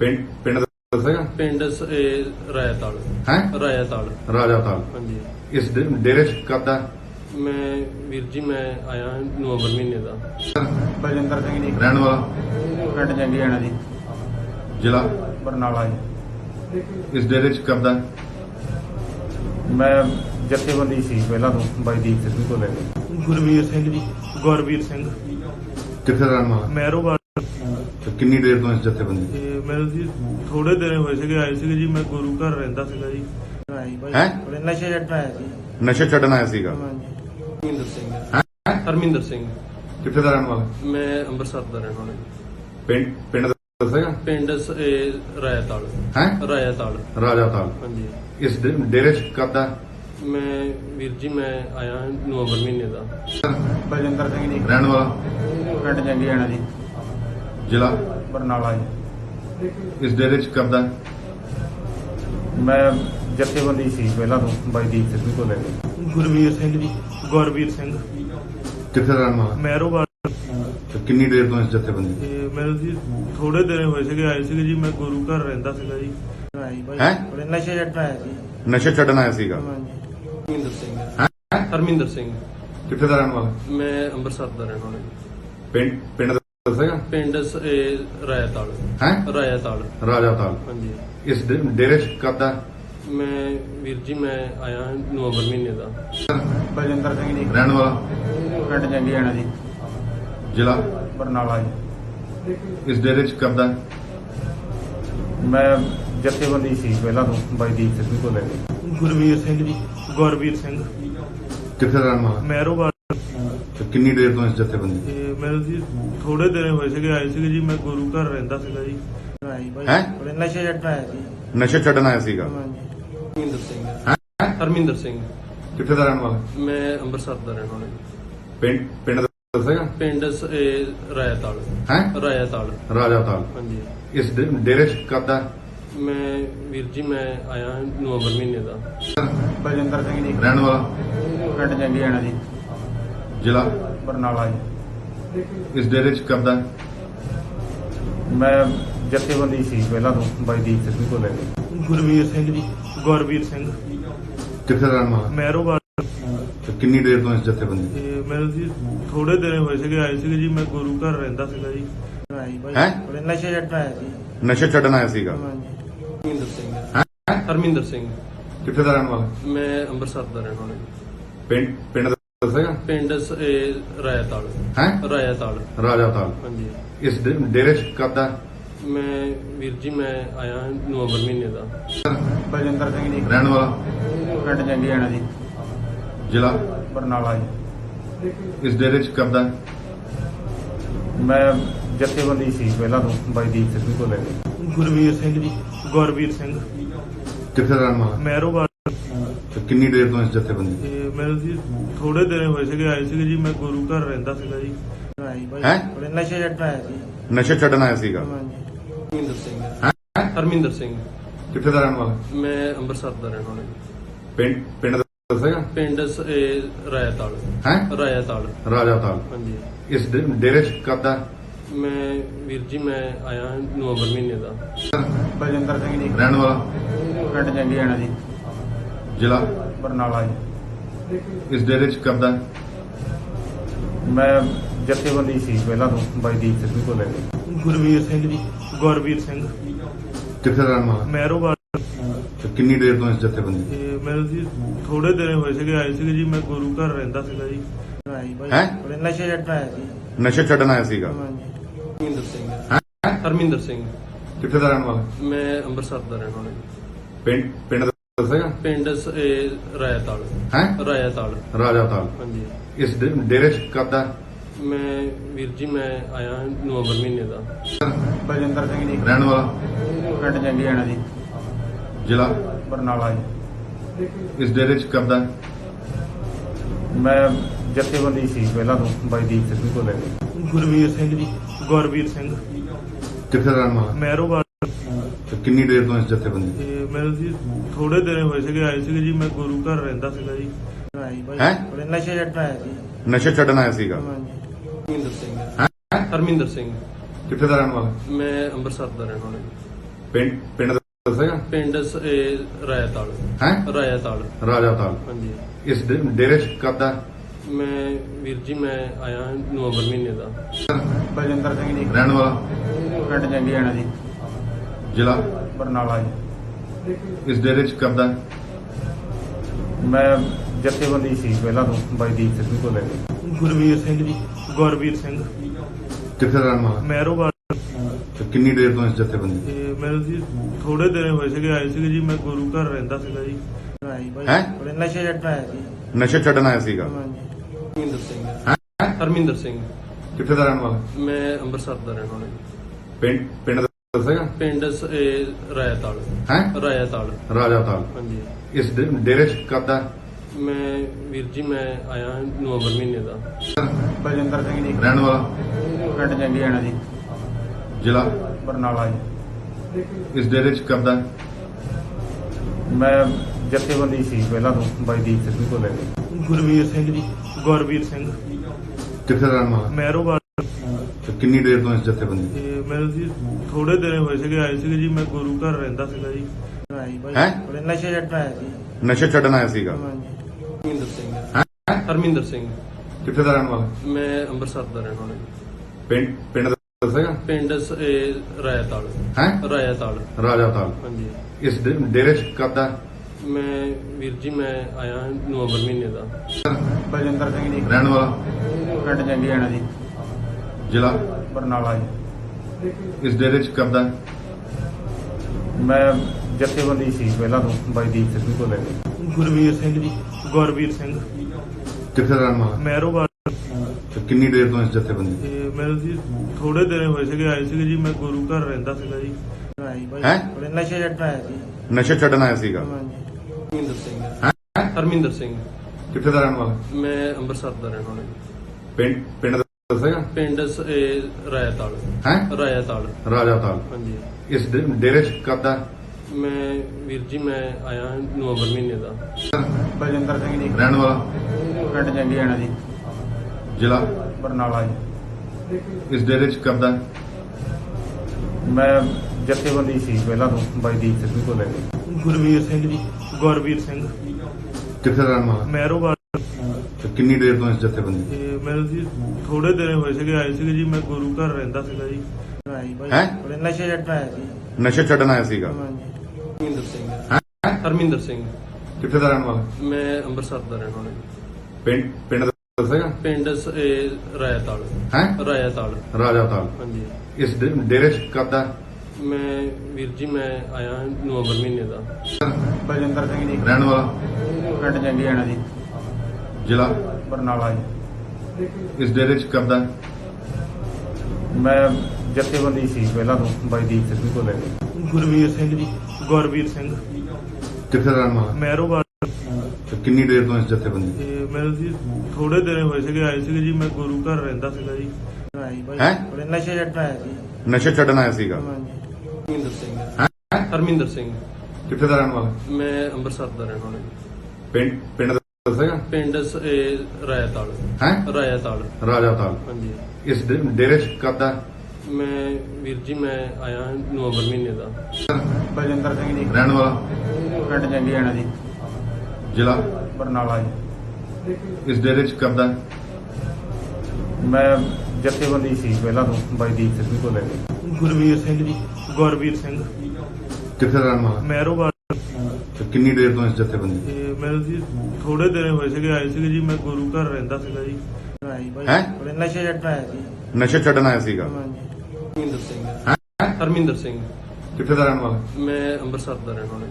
ਪਿੰਡ ਪਿੰਡ ਦਾ ਦੱਸੇਗਾ ਪਿੰਡ ਸ- ਇਹ ਰਾਇਤਾਲ। ਹੈ? ਰਾਇਤਾਲ। ਰਾਜਾ ਤਾਲ। ਹਾਂਜੀ। ਇਸ ਡੇ- ਡੇਰੇ ਚ ਕਰਦਾ ਮੈਂ ਵੀਰ ਜੀ ਮੈਂ ਆਇਆ ਨਵੰਬਰ ਮਹੀਨੇ ਦਾ। ਬਲਜਿੰਦਰ ਸਿੰਘ ਜੀ। ਰਹਿਣ ਵਾਲਾ? ਪਿੰਡ ਜੰਗੀਆਣਾ ਜੀ। ਜ਼ਿਲ੍ਹਾ? ਬਰਨਾਲਾ ਜੀ। ਇਸ ਡੇਰੇ ਚ ਕਰਦਾ ਮੈਂ ਜਥੇਬੰਦੀ ਸੀ ਪਹਿਲਾਂ ਤੋਂ ਬਾਈ ਦੀਪ ਸਿੱਧੂ ਤੋਂ ਲੈ ਕੇ। ਗੁਰਵੀਰ ਸਿੰਘ ਜੀ ਗੁਰਵੀਰ ਸਿੰਘ। ਕਿੱਥੇ ਦਾ ਰਹਿਣ ਵਾਲਾ? ਮਹਿਰੋਵਾਲ ਤੇ ਕਿੰਨੀ ਦੇਰ ਤੋਂ ਇਸ ਜਥੇਬੰਦੀ? ਤੇ ਮੈਨੂੰ ਜੀ ਥੋੜੇ ਦਿਨ ਹੋਏ ਸੀਗੇ ਆਏ ਸੀਗੇ ਜੀ ਮੈਂ ਗੁਰੂ ਘਰ ਰਹਿੰਦਾ ਸੀਗਾ ਜੀ। ਆਈ ਭਾਈ ਹੈਂ? ਥੋੜੇ ਨਸ਼ੇ ਜੱਟ ਆਇਆ ਸੀ। ਨਸ਼ੇ ਛੱਡਣ ਆਇਆ ਸੀਗਾ? ਹਾਂਜੀ। ਹਰਮਿੰਦਰ ਸਿੰਘ। ਹੈਂ? ਹਰਮਿੰਦਰ ਸਿੰਘ। ਕਿੱਥੇ ਦਾ ਰਹਿਣ ਵਾਲਾ? ਮੈਂ ਅੰਮ੍ਰਿਤਸਰ ਦਾ ਰਹਿਣ ਵਾਲਾ। ਪਿੰਡ ਪਿੰਡ ਦਾ ਦੱਸੇਗਾ? ਪਿੰਡ ਸ- ਇਹ ਰਾਇਤਾਲ। ਹੈ? ਰਾਇਤਾਲ। ਰਾਜਾ ਤਾਲ ਹਾਂਜੀ। ਇਸ ਡੇ- ਡੇਰੇ ਚ ਕਰਦਾ ਮੈਂ ਵੀਰ ਜੀ ਮੈਂ ਆਇਆ ਨਵੰਬਰ ਮਹੀਨੇ ਦਾ। ਬਲਜਿੰਦਰ ਸਿੰਘ ਜੀ। ਰਹਿਣ ਵਾਲਾ? ਪਿੰਡ ਜੰਗੀਆਣਾ ਜੀ। ਜ਼ਿਲ੍ਹਾ? ਬਰਨਾਲਾ ਜੀ। ਇਸ ਡੇਰੇ ਚ ਕਰਦਾ ਮੈਂ ਜਥੇਬੰਦੀ ਸੀ ਪਹਿਲਾਂ ਤੋਂ ਬਾਈ ਦੀਪ ਸਿੱਧੂ ਤੋਂ ਲੈ ਕੇ। ਗੁਰਵੀਰ ਸਿੰਘ ਜੀ। ਗੁਰਵੀਰ ਸਿੰਘ। ਕਿੱਥੇ ਰਹਿਣ ਵਾਲਾ? ਮਹਿਰੋਵਾਲ ਤੇ ਕਿੰਨੀ ਦੇਰ ਤੋਂ ਇਸ ਜਥੇਬੰਦੀ ਤੇ? ਮੈਨੂੰ ਜੀ ਥੋੜੇ ਦਿਨ ਹੋਏ ਸੀਗੇ ਆਏ ਸੀਗੇ ਜੀ ਮੈਂ ਗੁਰੂ ਘਰ ਰਹਿੰਦਾ ਸੀਗਾ ਜੀ। ਆਈ ਭਾਈ। ਨਸ਼ੇ ਜੱਟ ਆਇਆ ਸੀ। ਨਸ਼ੇ ਛੱਡਣ ਆਇਆ ਸੀਗਾ? ਹਾਂਜੀ। ਹਰਮਿੰਦਰ ਸਿੰਘ। ਹੈਂ? ਹਰਮਿੰਦਰ ਸਿੰਘ। ਕਿੱਥੇ ਦਾ ਰਹਿਣ ਵਾਲਾ? ਮੈਂ ਅੰਮ੍ਰਿਤਸਰ ਦਾ ਰਹਿਣ ਵਾਲਾ ਪਿੰਡ ਪਿੰਡ ਦਾ ਦੱਸੇਗਾ ਪਿੰਡ ਸ- ਇਹ ਰਾਇਤਾਲ। ਹੈ? ਰਾਇਤਾਲ। ਰਾਜਾ ਤਾਲ। ਹਾਂਜੀ। ਇਸ ਡੇ- ਡੇਰੇ ਚ ਕਰਦਾ ਮੈਂ ਵੀਰ ਜੀ ਮੈਂ ਆਇਆ ਨਵੰਬਰ ਮਹੀਨੇ ਦਾ। ਬਲਜਿੰਦਰ ਸਿੰਘ ਜੀ। ਰਹਿਣ ਵਾਲਾ? ਪਿੰਡ ਜੰਗੀਆਣਾ ਜੀ। ਜ਼ਿਲ੍ਹਾ? ਬਰਨਾਲਾ ਜੀ। ਇਸ ਡੇਰੇ ਚ ਕਰਦਾ? ਮੈਂ ਜਥੇਬੰਦੀ ਸੀ ਪਹਿਲਾਂ ਤੋਂ ਬਾਈ ਦੀਪ ਸਿੱਧੂ ਤੋਂ ਲੈ ਕੇ। ਗੁਰਵੀਰ ਸਿੰਘ ਜੀ। ਗੁਰਵੀਰ ਸਿੰਘ। ਕਿੱਥੇ ਰਹਿਣ ਵਾਲਾ? ਮਹਿਰੋਵਾਲ ਤੇ ਕਿੰਨੀ ਦੇਰ ਤੋਂ ਇਸ ਜਥੇਬੰਦੀ? ਤੇ ਮੈਨੂੰ ਜੀ ਥੋੜੇ ਦਿਨ ਹੋਏ ਸੀਗੇ ਆਏ ਸੀਗੇ ਜੀ ਮੈਂ ਗੁਰੂ ਘਰ ਰਹਿੰਦਾ ਸੀਗਾ ਜੀ। ਹੈਂ? ਨਸ਼ੇ ਜੱਟ ਆਇਆ ਸੀ। ਨਸ਼ੇ ਛੱਡਣ ਆਇਆ ਸੀਗਾ? ਹਾਂਜੀ। ਹਰਮਿੰਦਰ ਸਿੰਘ। ਹੈਂ? ਹਰਮਿੰਦਰ ਸਿੰਘ। ਕਿੱਥੇ ਦਾ ਰਹਿਣ ਵਾਲਾ? ਮੈਂ ਅੰਮ੍ਰਿਤਸਰ ਦਾ ਰਹਿਣ ਵਾਲਾ। ਪਿੰਡ ਪਿੰਡ ਦਾ ਦੱਸੇਗਾ ਪਿੰਡ ਸ- ਇਹ ਰਾਇਤਾਲ। ਹੈ? ਰਾਇਤਾਲ। ਰਾਜਾ ਤਾਲ। ਹਾਂਜੀ। ਇਸ ਡੇ- ਡੇਰੇ ਚ ਕਰਦਾ ਮੈਂ ਵੀਰ ਜੀ ਮੈਂ ਆਇਆ ਨਵੰਬਰ ਮਹੀਨੇ ਦਾ। ਬਲਜਿੰਦਰ ਸਿੰਘ ਜੀ। ਰਹਿਣ ਵਾਲਾ? ਪਿੰਡ ਜੰਗੀਆਣਾ ਜੀ। ਜ਼ਿਲ੍ਹਾ? ਬਰਨਾਲਾ ਜੀ। ਇਸ ਡੇਰੇ ਚ ਕਰਦਾ ਮੈਂ ਜਥੇਬੰਦੀ ਸੀ ਪਹਿਲਾਂ ਤੋਂ ਬਾਈ ਦੀਪ ਸਿੱਧੂ ਤੋਂ ਲੈ ਕੇ। ਗੁਰਵੀਰ ਸਿੰਘ ਜੀ। ਗੁਰਵੀਰ ਸਿੰਘ। ਕਿੱਥੇ ਦਾ ਰਹਿਣ ਵਾਲਾ? ਮਹਿਰੋਵਾਲ ਤੇ ਕਿੰਨੀ ਦੇਰ ਤੋਂ ਇਸ ਜਥੇਬੰਦੀ ਤੇ? ਮੈਨੂੰ ਜੀ ਥੋੜੇ ਦਿਨ ਹੋਏ ਸੀਗੇ ਆਏ ਸੀਗੇ ਜੀ ਮੈਂ ਗੁਰੂ ਘਰ ਰਹਿੰਦਾ ਸੀਗਾ ਜੀ। ਆਈ ਭਾਈ ਹੈਂ? ਥੋੜੇ ਨਸ਼ੇ ਜੱਟ ਆਇਆ ਸੀ। ਨਸ਼ੇ ਛੱਡਣ ਆਇਆ ਸੀਗਾ? ਹਾਂਜੀ। ਹਰਮਿੰਦਰ ਸਿੰਘ। ਹੈਂ? ਹਰਮਿੰਦਰ ਸਿੰਘ। ਕਿੱਥੇ ਦਾ ਰਹਿਣ ਵਾਲਾ? ਮੈਂ ਅੰਮ੍ਰਿਤਸਰ ਦਾ ਰਹਿਣ ਵਾਲਾ ਪਿੰਡ ਪਿੰਡ ਦਾ ਦੱਸੇਗਾ ਪਿੰਡ ਸ- ਇਹ ਰਾਇਤਾਲ। ਹੈ? ਰਾਇਤਾਲ। ਰਾਜਾ ਤਾਲ। ਹਾਂਜੀ। ਇਸ ਡੇ- ਡੇਰੇ ਚ ਕਰਦਾ ਮੈਂ ਵੀਰ ਜੀ ਮੈਂ ਆਇਆ ਨਵੰਬਰ ਮਹੀਨੇ ਦਾ। ਬਲਜਿੰਦਰ ਸਿੰਘ ਜੀ। ਰਹਿਣ ਵਾਲਾ? ਪਿੰਡ ਜੰਗੀਆਣਾ ਜੀ। ਜ਼ਿਲ੍ਹਾ? ਬਰਨਾਲਾ ਜੀ। ਇਸ ਡੇਰੇ ਚ ਕਰਦਾ ਮੈਂ ਜਥੇਬੰਦੀ ਸੀ ਪਹਿਲਾਂ ਤੋਂ ਬਾਈ ਦੀਪ ਸਿੱਧੂ ਤੋਂ ਲੈ ਕੇ। ਗੁਰਵੀਰ ਸਿੰਘ ਜੀ ਗੁਰਵੀਰ ਸਿੰਘ। ਕਿੱਥੇ ਦਾ ਰਹਿਣ ਵਾਲਾ? ਮਹਿਰੋਵਾਲ ਤੇ ਕਿੰਨੀ ਦੇਰ ਤੋਂ ਇਸ ਜਥੇਬੰਦੀ? ਤੇ ਮੇਰੇ ਜੀ ਥੋੜੇ ਦਿਨ ਹੋਏ ਸੀਗੇ ਆਏ ਸੀਗੇ ਜੀ ਮੈਂ ਗੁਰੂ ਘਰ ਰਹਿੰਦਾ ਸੀਗਾ ਜੀ। ਹੈਂ? ਬੜੇ ਨਸ਼ੇ ਜੱਟ ਆਇਆ ਸੀ। ਨਸ਼ਾ ਛੱਡਣ ਆਇਆ ਸੀਗਾ? ਹਾਂਜੀ। ਹਰਮਿੰਦਰ ਸਿੰਘ ਹੈਂ? ਹਰਮਿੰਦਰ ਸਿੰਘ। ਕਿੱਥੇ ਦਾ ਰਹਿਣ ਵਾਲਾ? ਮੈਂ ਅੰਮ੍ਰਿਤਸਰ ਦਾ ਰਹਿਣ ਵਾਲਾ ਪਿੰਡ ਪਿੰਡ ਦਾ ਦੱਸੇਗਾ ਪਿੰਡ ਸ- ਇਹ ਰਾਇਤਾਲ। ਹੈ? ਰਾਇਤਾਲ। ਰਾਜਾ ਤਾਲ। ਹਾਂਜੀ। ਇਸ ਡੇ- ਡੇਰੇ ਚ ਕਰਦਾ ਮੈਂ ਵੀਰ ਜੀ ਮੈਂ ਆਇਆ ਨਵੰਬਰ ਮਹੀਨੇ ਦਾ। ਬਲਜਿੰਦਰ ਸਿੰਘ ਜੀ। ਰਹਿਣ ਵਾਲਾ? ਪਿੰਡ ਜੰਗੀਆਣਾ ਜੀ। ਜ਼ਿਲ੍ਹਾ? ਬਰਨਾਲਾ ਜੀ। ਇਸ ਡੇਰੇ ਚ ਕਰਦਾ ਮੈਂ ਜਥੇਬੰਦੀ ਸੀ ਪਹਿਲਾਂ ਤੋਂ ਬਾਈਦੀਪ ਸਿੱਧੂ ਤੋਂ ਲੈ ਕੇ। ਗੁਰਵੀਰ ਸਿੰਘ ਜੀ ਗੁਰਵੀਰ ਸਿੰਘ। ਕਿੱਥੇ ਦਾ ਰਹਿਣ ਵਾਲਾ? ਮਹਿਰੋਵਾਲ ਤੇ ਕਿੰਨੀ ਦੇਰ ਤੋਂ ਇਸ ਜਥੇਬੰਦੀ ਤੇ? ਮੇਰੇ ਜੀ ਥੋੜੇ ਦਿਨ ਹੋਏ ਸੀਗੇ ਆਏ ਸੀਗੇ ਜੀ ਮੈਂ ਗੁਰੂ ਘਰ ਰਹਿੰਦਾ ਸੀਗਾ ਜੀ। ਹੈਂ? ਨਸ਼ੇ ਜੱਟ ਆਇਆ ਸੀ। ਨਸ਼ਾ ਛੱਡਣ ਆਇਆ ਸੀਗਾ? ਹਾਂਜੀ ਹਰਮਿੰਦਰ ਸਿੰਘ। ਹੈਂ? ਹਰਮਿੰਦਰ ਸਿੰਘ। ਕਿੱਥੇ ਦਾ ਰਹਿਣ ਵਾਲਾ? ਮੈਂ ਅੰਮ੍ਰਿਤਸਰ ਦਾ ਰਹਿਣ ਵਾਲਾ ਪਿੰਡ ਪਿੰਡ ਦਾ ਦੱਸੇਗਾ ਪਿੰਡ ਸ- ਇਹ ਰਾਇਤਾਲ। ਹੈ? ਰਾਇਤਾਲ। ਰਾਜਾ ਤਾਲ। ਹਾਂਜੀ। ਇਸ ਡੇ- ਡੇਰੇ ਚ ਕਰਦਾ ਮੈਂ ਵੀਰ ਜੀ ਮੈਂ ਆਇਆ ਨਵੰਬਰ ਮਹੀਨੇ ਦਾ। ਬਲਜਿੰਦਰ ਸਿੰਘ ਜੀ। ਰਹਿਣ ਵਾਲਾ? ਪਿੰਡ ਜੰਗੀਆਣਾ ਜੀ। ਜ਼ਿਲ੍ਹਾ? ਬਰਨਾਲਾ ਜੀ। ਇਸ ਡੇਰੇ ਚ ਕਰਦਾ ਮੈਂ ਜਥੇਬੰਦੀ ਸੀ ਪਹਿਲਾਂ ਤੋਂ ਬਾਈਦੀਪ ਸਿੱਧੂ ਤੋਂ ਲੈ ਕੇ। ਗੁਰਵੀਰ ਸਿੰਘ ਜੀ ਗੁਰਵੀਰ ਸਿੰਘ। ਕਿੱਥੇ ਰਹਿਣ ਵਾਲਾ? ਮਹਿਰੋਵਾਲ ਤੇ ਕਿੰਨੀ ਦੇਰ ਤੋਂ ਇਸ ਜਥੇਬੰਦੀ? ਤੇ ਮੇਰੇ ਜੀ ਥੋੜੇ ਦਿਨ ਹੋਏ ਸੀਗੇ ਆਏ ਸੀਗੇ ਜੀ ਮੈਂ ਗੁਰੂ ਘਰ ਰਹਿੰਦਾ ਸੀਗਾ ਜੀ। ਹੈਂ? ਬੜੇ ਨਸ਼ੇ ਜੱਟ ਆਇਆ ਸੀ। ਨਸ਼ਾ ਛੱਡਣ ਆਇਆ ਸੀਗਾ? ਹਾਂਜੀ। ਹਰਮਿੰਦਰ ਸਿੰਘ ਹੈਂ? ਹਰਮਿੰਦਰ ਸਿੰਘ। ਕਿੱਥੇ ਦਾ ਰਹਿਣ ਵਾਲਾ? ਮੈਂ ਅੰਮ੍ਰਿਤਸਰ ਦਾ ਰਹਿਣ ਵਾਲਾ ਪਿੰਡ ਪਿੰਡ ਦਾ ਦੱਸੇਗਾ ਪਿੰਡ ਸ- ਇਹ ਰਾਇਤਾਲ। ਹੈ? ਰਾਇਤਾਲ। ਰਾਜਾ ਤਾਲ। ਹਾਂਜੀ। ਇਸ ਡੇ- ਡੇਰੇ ਚ ਕਰਦਾ ਮੈਂ ਵੀਰ ਜੀ ਮੈਂ ਆਇਆ ਨਵੰਬਰ ਮਹੀਨੇ ਦਾ। ਬਲਜਿੰਦਰ ਸਿੰਘ ਜੀ। ਰਹਿਣ ਵਾਲਾ? ਪਿੰਡ ਜੰਗੀਆਣਾ ਜੀ। ਜ਼ਿਲ੍ਹਾ? ਬਰਨਾਲਾ ਜੀ। ਇਸ ਡੇਰੇ ਚ ਕਰਦਾ ਮੈਂ ਜਥੇਬੰਦੀ ਸੀ ਪਹਿਲਾਂ ਤੋਂ ਬਾਈਦੀਪ ਸਿੱਧੂ ਤੋਂ ਲੈ ਕੇ। ਗੁਰਵੀਰ ਸਿੰਘ ਜੀ। ਗੁਰਵੀਰ ਸਿੰਘ। ਕਿੱਥੇ ਰਹਿਣ ਵਾਲਾ? ਮਹਿਰੋਵਾਲ ਤੇ ਕਿੰਨੀ ਦੇਰ ਤੋਂ ਇਸ ਜਥੇਬੰਦੀ? ਤੇ ਮੇਰੇ ਜੀ ਥੋੜੇ ਦਿਨ ਹੋਏ ਸੀਗੇ ਆਏ ਸੀਗੇ ਜੀ ਮੈਂ ਗੁਰੂ ਘਰ ਰਹਿੰਦਾ ਸੀਗਾ ਜੀ। ਹੈਂ? ਬੜੇ ਨਸ਼ੇ ਜੱਟ ਆਇਆ ਸੀ। ਨਸ਼ਾ ਛੱਡਣ ਆਇਆ ਸੀਗਾ? ਹਾਂਜੀ। ਹਰਮਿੰਦਰ ਸਿੰਘ। ਹੈਂ? ਹਰਮਿੰਦਰ ਸਿੰਘ। ਕਿੱਥੇ ਦਾ ਰਹਿਣ ਵਾਲਾ? ਮੈਂ ਅੰਮ੍ਰਿਤਸਰ ਦਾ ਰਹਿਣ ਵਾਲਾ ਪਿੰਡ ਪਿੰਡ ਦਾ ਦੱਸੇਗਾ ਪਿੰਡ ਸ- ਇਹ ਰਾਇਤਾਲ। ਹੈ? ਰਾਇਤਾਲ। ਰਾਜਾ ਤਾਲ। ਹਾਂਜੀ। ਇਸ ਡੇ- ਡੇਰੇ ਚ ਕਰਦਾ ਮੈਂ ਵੀਰ ਜੀ ਮੈਂ ਆਇਆ ਨਵੰਬਰ ਮਹੀਨੇ ਦਾ। ਬਲਜਿੰਦਰ ਸਿੰਘ ਜੀ। ਰਹਿਣ ਵਾਲਾ? ਪਿੰਡ ਜੰਗੀਆਣਾ ਜੀ। ਜ਼ਿਲ੍ਹਾ? ਬਰਨਾਲਾ ਜੀ। ਇਸ ਡੇਰੇ ਚ ਕਰਦਾ ਮੈਂ ਜਥੇਬੰਦੀ ਸੀ ਪਹਿਲਾਂ ਤੋਂ ਬਾਈਦੀਪ ਸਿੱਧੂ ਤੋਂ ਲੈ ਕੇ। ਗੁਰਵੀਰ ਸਿੰਘ ਜੀ। ਗੁਰਵੀਰ ਸਿੰਘ। ਕਿੱਥੇ ਦਾ ਰਹਿਣ ਵਾਲਾ? ਮਹਿਰੋਵਾਲ। ਤੇ ਕਿੰਨੀ ਦੇਰ ਤੋਂ ਇਸ ਜਥੇਬੰਦੀ? ਤੇ ਮੇਰੇ ਜੀ ਥੋੜੇ ਦਿਨ ਹੋਏ ਸੀਗੇ ਆਏ ਸੀਗੇ ਜੀ ਮੈਂ ਗੁਰੂ ਘਰ ਰਹਿੰਦਾ ਸੀਗਾ ਜੀ। ਹੈਂ? ਬੜੇ ਨਸ਼ੇ ਜੱਟ ਆਇਆ ਸੀ। ਨਸ਼ਾ ਛੱਡਣ ਆਇਆ ਸੀਗਾ? ਹਾਂਜੀ। ਹਰਮਿੰਦਰ ਸਿੰਘ ਹੈਂ? ਹਰਮਿੰਦਰ ਸਿੰਘ। ਕਿੱਥੇ ਦਾ ਰਹਿਣ ਵਾਲਾ? ਮੈਂ ਅੰਮ੍ਰਿਤਸਰ ਦਾ ਰਹਿਣ ਵਾਲਾ ਪਿੰਡ ਪਿੰਡ ਦਾ ਦੱਸੇਗਾ ਪਿੰਡ ਸ- ਇਹ ਰਾਇਤਾਲ। ਹੈ? ਰਾਇਤਾਲ। ਰਾਜਾ ਤਾਲ। ਹਾਂਜੀ। ਇਸ ਡੇ- ਡੇਰੇ ਚ ਕਰਦਾ ਮੈਂ ਵੀਰ ਜੀ ਮੈਂ ਆਇਆ ਨਵੰਬਰ ਮਹੀਨੇ ਦਾ। ਬਲਜਿੰਦਰ ਸਿੰਘ ਜੀ। ਰਹਿਣ ਵਾਲਾ? ਪਿੰਡ ਜੰਗੀਆਣਾ ਜੀ। ਜ਼ਿਲ੍ਹਾ? ਬਰਨਾਲਾ ਜੀ। ਇਸ ਡੇਰੇ ਚ ਕਰਦਾ ਮੈਂ ਜਥੇਬੰਦੀ ਸੀ ਪਹਿਲਾਂ ਤੋਂ ਬਾਈਦੀਪ ਸਿੱਧੂ ਤੋਂ ਲੈ ਕੇ। ਗੁਰਵੀਰ ਸਿੰਘ ਜੀ ਗੁਰਵੀਰ ਸਿੰਘ। ਕਿੱਥੇ ਦਾ ਰਹਿਣ ਵਾਲਾ? ਮਹਿਰੋਵਾਲ ਤੇ ਕਿੰਨੀ ਦੇਰ ਤੋਂ ਇਸ ਜਥੇਬੰਦੀ ਤੇ? ਮੇਰੇ ਜੀ ਥੋੜੇ ਦਿਨ ਹੋਏ ਸੀਗੇ ਆਏ ਸੀਗੇ ਜੀ ਮੈਂ ਗੁਰੂ ਘਰ ਰਹਿੰਦਾ ਸੀਗਾ ਜੀ। ਹੈਂ? ਬੜੇ ਨਸ਼ੇ ਜੱਟ ਆਇਆ ਸੀ। ਨਸ਼ਾ ਛੱਡਣ ਆਇਆ ਸੀਗਾ? ਹਾਂਜੀ। ਹਰਮਿੰਦਰ ਸਿੰਘ। ਹੈਂ? ਹਰਮਿੰਦਰ ਸਿੰਘ। ਕਿੱਥੇ ਦਾ ਰਹਿਣ ਵਾਲਾ? ਮੈਂ ਅੰਮ੍ਰਿਤਸਰ ਦਾ ਰਹਿਣ ਵਾਲਾ ਪਿੰਡ ਪਿੰਡ ਦਾ ਦੱਸੇਗਾ ਪਿੰਡ ਸ- ਇਹ ਰਾਇਤਾਲ। ਹੈ? ਰਾਇਤਾਲ। ਰਾਜਾ ਤਾਲ ਹਾਂਜੀ। ਇਸ ਡੇ- ਡੇਰੇ ਚ ਕਰਦਾ ਮੈਂ ਵੀਰ ਜੀ ਮੈਂ ਆਇਆ ਨਵੰਬਰ ਮਹੀਨੇ ਦਾ। ਬਲਜਿੰਦਰ ਸਿੰਘ ਜੀ। ਰਹਿਣ ਵਾਲਾ? ਪਿੰਡ ਜੰਗੀਆਣਾ ਜੀ ਜ਼ਿਲ੍ਹਾ? ਬਰਨਾਲਾ ਜੀ। ਇਸ ਡੇਰੇ ਚ ਕਰਦਾ ਮੈਂ ਜਥੇਬੰਦੀ ਸੀ ਪਹਿਲਾਂ ਤੋਂ ਬਾਈਦੀਪ ਸਿੱਧੂ ਤੋਂ ਲੈ ਕੇ। ਗੁਰਵੀਰ ਸਿੰਘ ਜੀ ਗੁਰਵੀਰ ਸਿੰਘ। ਕਿੱਥੇ ਦਾ ਰਹਿਣ ਵਾਲਾ? ਮਹਿਰੋਵਾਲ ਤੇ ਕਿੰਨੀ ਦੇਰ ਤੋਂ ਇਸ ਜਥੇਬੰਦੀ? ਤੇ ਮੇਰੇ ਜੀ ਥੋੜੇ ਦਿਨ ਹੋਏ ਸੀਗੇ ਆਏ ਸੀਗੇ ਜੀ ਮੈਂ ਗੁਰੂ ਘਰ ਰਹਿੰਦਾ ਸੀਗਾ ਜੀ। ਹੈਂ? ਨਸ਼ੇ ਜੱਟ ਆਇਆ ਸੀ। ਨਸ਼ਾ ਛੱਡਣ ਆਇਆ ਸੀਗਾ? ਹਾਂਜੀ। ਹਰਮਿੰਦਰ ਸਿੰਘ। ਹੈਂ? ਹਰਮਿੰਦਰ ਸਿੰਘ। ਕਿੱਥੇ ਦਾ ਰਹਿਣ ਵਾਲਾ? ਮੈਂ ਅੰਮ੍ਰਿਤਸਰ ਦਾ ਰਹਿਣ ਵਾਲਾ ਪਿੰਡ ਪਿੰਡ ਦਾ ਦੱਸੇਗਾ ਪਿੰਡ ਸ- ਇਹ ਰਾਇਤਾਲ। ਹੈ? ਰਾਇਤਾਲ। ਰਾਜਾ ਤਾਲ। ਹਾਂਜੀ। ਇਸ ਡੇ- ਡੇਰੇ ਚ ਕਰਦਾ ਮੈਂ ਵੀਰ ਜੀ ਮੈਂ ਆਇਆ ਨਵੰਬਰ ਮਹੀਨੇ ਦਾ। ਬਲਜਿੰਦਰ ਸਿੰਘ ਜੀ। ਰਹਿਣ ਵਾਲਾ? ਪਿੰਡ ਜੰਗੀਆਣਾ ਜੀ ਜ਼ਿਲ੍ਹਾ? ਬਰਨਾਲਾ ਜੀ। ਇਸ ਡੇਰੇ ਚ ਕਰਦਾ ਮੈਂ ਜਥੇਬੰਦੀ ਸੀ ਪਹਿਲਾਂ ਤੋਂ ਬਾਈਦੀਪ ਸਿੱਧੂ ਤੋਂ ਲੈ ਕੇ। ਗੁਰਵੀਰ ਸਿੰਘ ਜੀ। ਗੁਰਵੀਰ ਸਿੰਘ। ਕਿੱਥੇ ਰਹਿਣ ਵਾਲਾ? ਮਹਿਰੋਵਾਲ। ਕਿੰਨੀ ਦੇਰ ਤੋਂ ਇਸ ਜਥੇਬੰਦੀ ਤੇ? ਮੈਨੂੰ ਜੀ ਥੋੜੇ ਦਿਨ ਹੋਏ ਸੀਗੇ ਆਏ ਸੀਗੇ ਜੀ ਮੈਂ ਗੁਰੂ ਘਰ ਰਹਿੰਦਾ ਸੀਗਾ ਜੀ। ਆਈ ਭਾਈ। ਹੈਂ? ਬੜੇ ਨਸ਼ੇ ਜੱਟ ਆਇਆ ਜੀ ਨਸ਼ਾ ਛੱਡਣ ਆਇਆ ਸੀਗਾ? ਹਾਂਜੀ। ਹਰਮਿੰਦਰ ਸਿੰਘ। ਹੈਂ? ਹਰਮਿੰਦਰ ਸਿੰਘ। ਕਿੱਥੇ ਦਾ ਰਹਿਣ ਵਾਲਾ? ਮੈਂ ਅੰਮ੍ਰਿਤਸਰ ਦਾ ਰਹਿਣ ਵਾਲਾ ਪਿੰਡ ਪਿੰਡ ਦਾ ਦੱਸੇਗਾ ਪਿੰਡ ਸ- ਇਹ ਰਾਇਤਾਲ। ਹੈ? ਰਾਇਤਾਲ। ਰਾਜਾ ਤਾਲ। ਹਾਂਜੀ। ਇਸ ਡੇ- ਡੇਰੇ ਚ ਕਰਦਾ ਮੈਂ ਵੀਰ ਜੀ ਮੈਂ ਆਇਆ ਨਵੰਬਰ ਮਹੀਨੇ ਦਾ। ਬਲਜਿੰਦਰ ਸਿੰਘ ਜੀ। ਰਹਿਣ ਵਾਲਾ? ਪਿੰਡ ਜੰਗੀਆਣਾ ਜੀ। ਜ਼ਿਲ੍ਹਾ ਬਰਨਾਲਾ ਜੀ। ਇਸ ਡੇਰੇ ਚ ਕਰਦਾ ਮੈਂ ਜਥੇਬੰਦੀ ਸੀ ਪਹਿਲਾਂ ਤੋਂ ਬਾਈ ਦੀਪ ਸਿੱਧੂ ਤੋਂ ਲੈ ਕੇ। ਗੁਰਵੀਰ ਸਿੰਘ ਜੀ। ਗੁਰਵੀਰ ਸਿੰਘ। ਕਿੱਥੇ ਰਹਿਣ ਵਾਲਾ? ਮਹਿਰੋਵਾਲ ਤੇ ਕਿੰਨੀ ਦੇਰ ਤੋਂ ਇਸ ਜਥੇਬੰਦੀ? ਤੇ ਮੈਨੂੰ ਜੀ ਥੋੜੇ ਦਿਨ ਹੋਏ ਸੀਗੇ ਆਏ ਸੀਗੇ ਜੀ ਮੈਂ ਗੁਰੂ ਘਰ ਰਹਿੰਦਾ ਸੀਗਾ ਜੀ। ਆਈ ਭਾਈ। ਹੈਂ? ਬੜੇ ਨਸ਼ੇ ਜੱਟ ਆਇਆ ਜੀ ਨਸ਼ਾ ਛੱਡਣ ਆਇਆ ਸੀਗਾ? ਹਾਂਜੀ। ਹਰਮਿੰਦਰ ਸਿੰਘ। ਹੈਂ? ਹਰਮਿੰਦਰ ਸਿੰਘ। ਕਿੱਥੇ ਦਾ ਰਹਿਣ ਵਾਲਾ? ਮੈਂ ਅੰਮ੍ਰਿਤਸਰ ਦਾ ਰਹਿਣ ਵਾਲਾ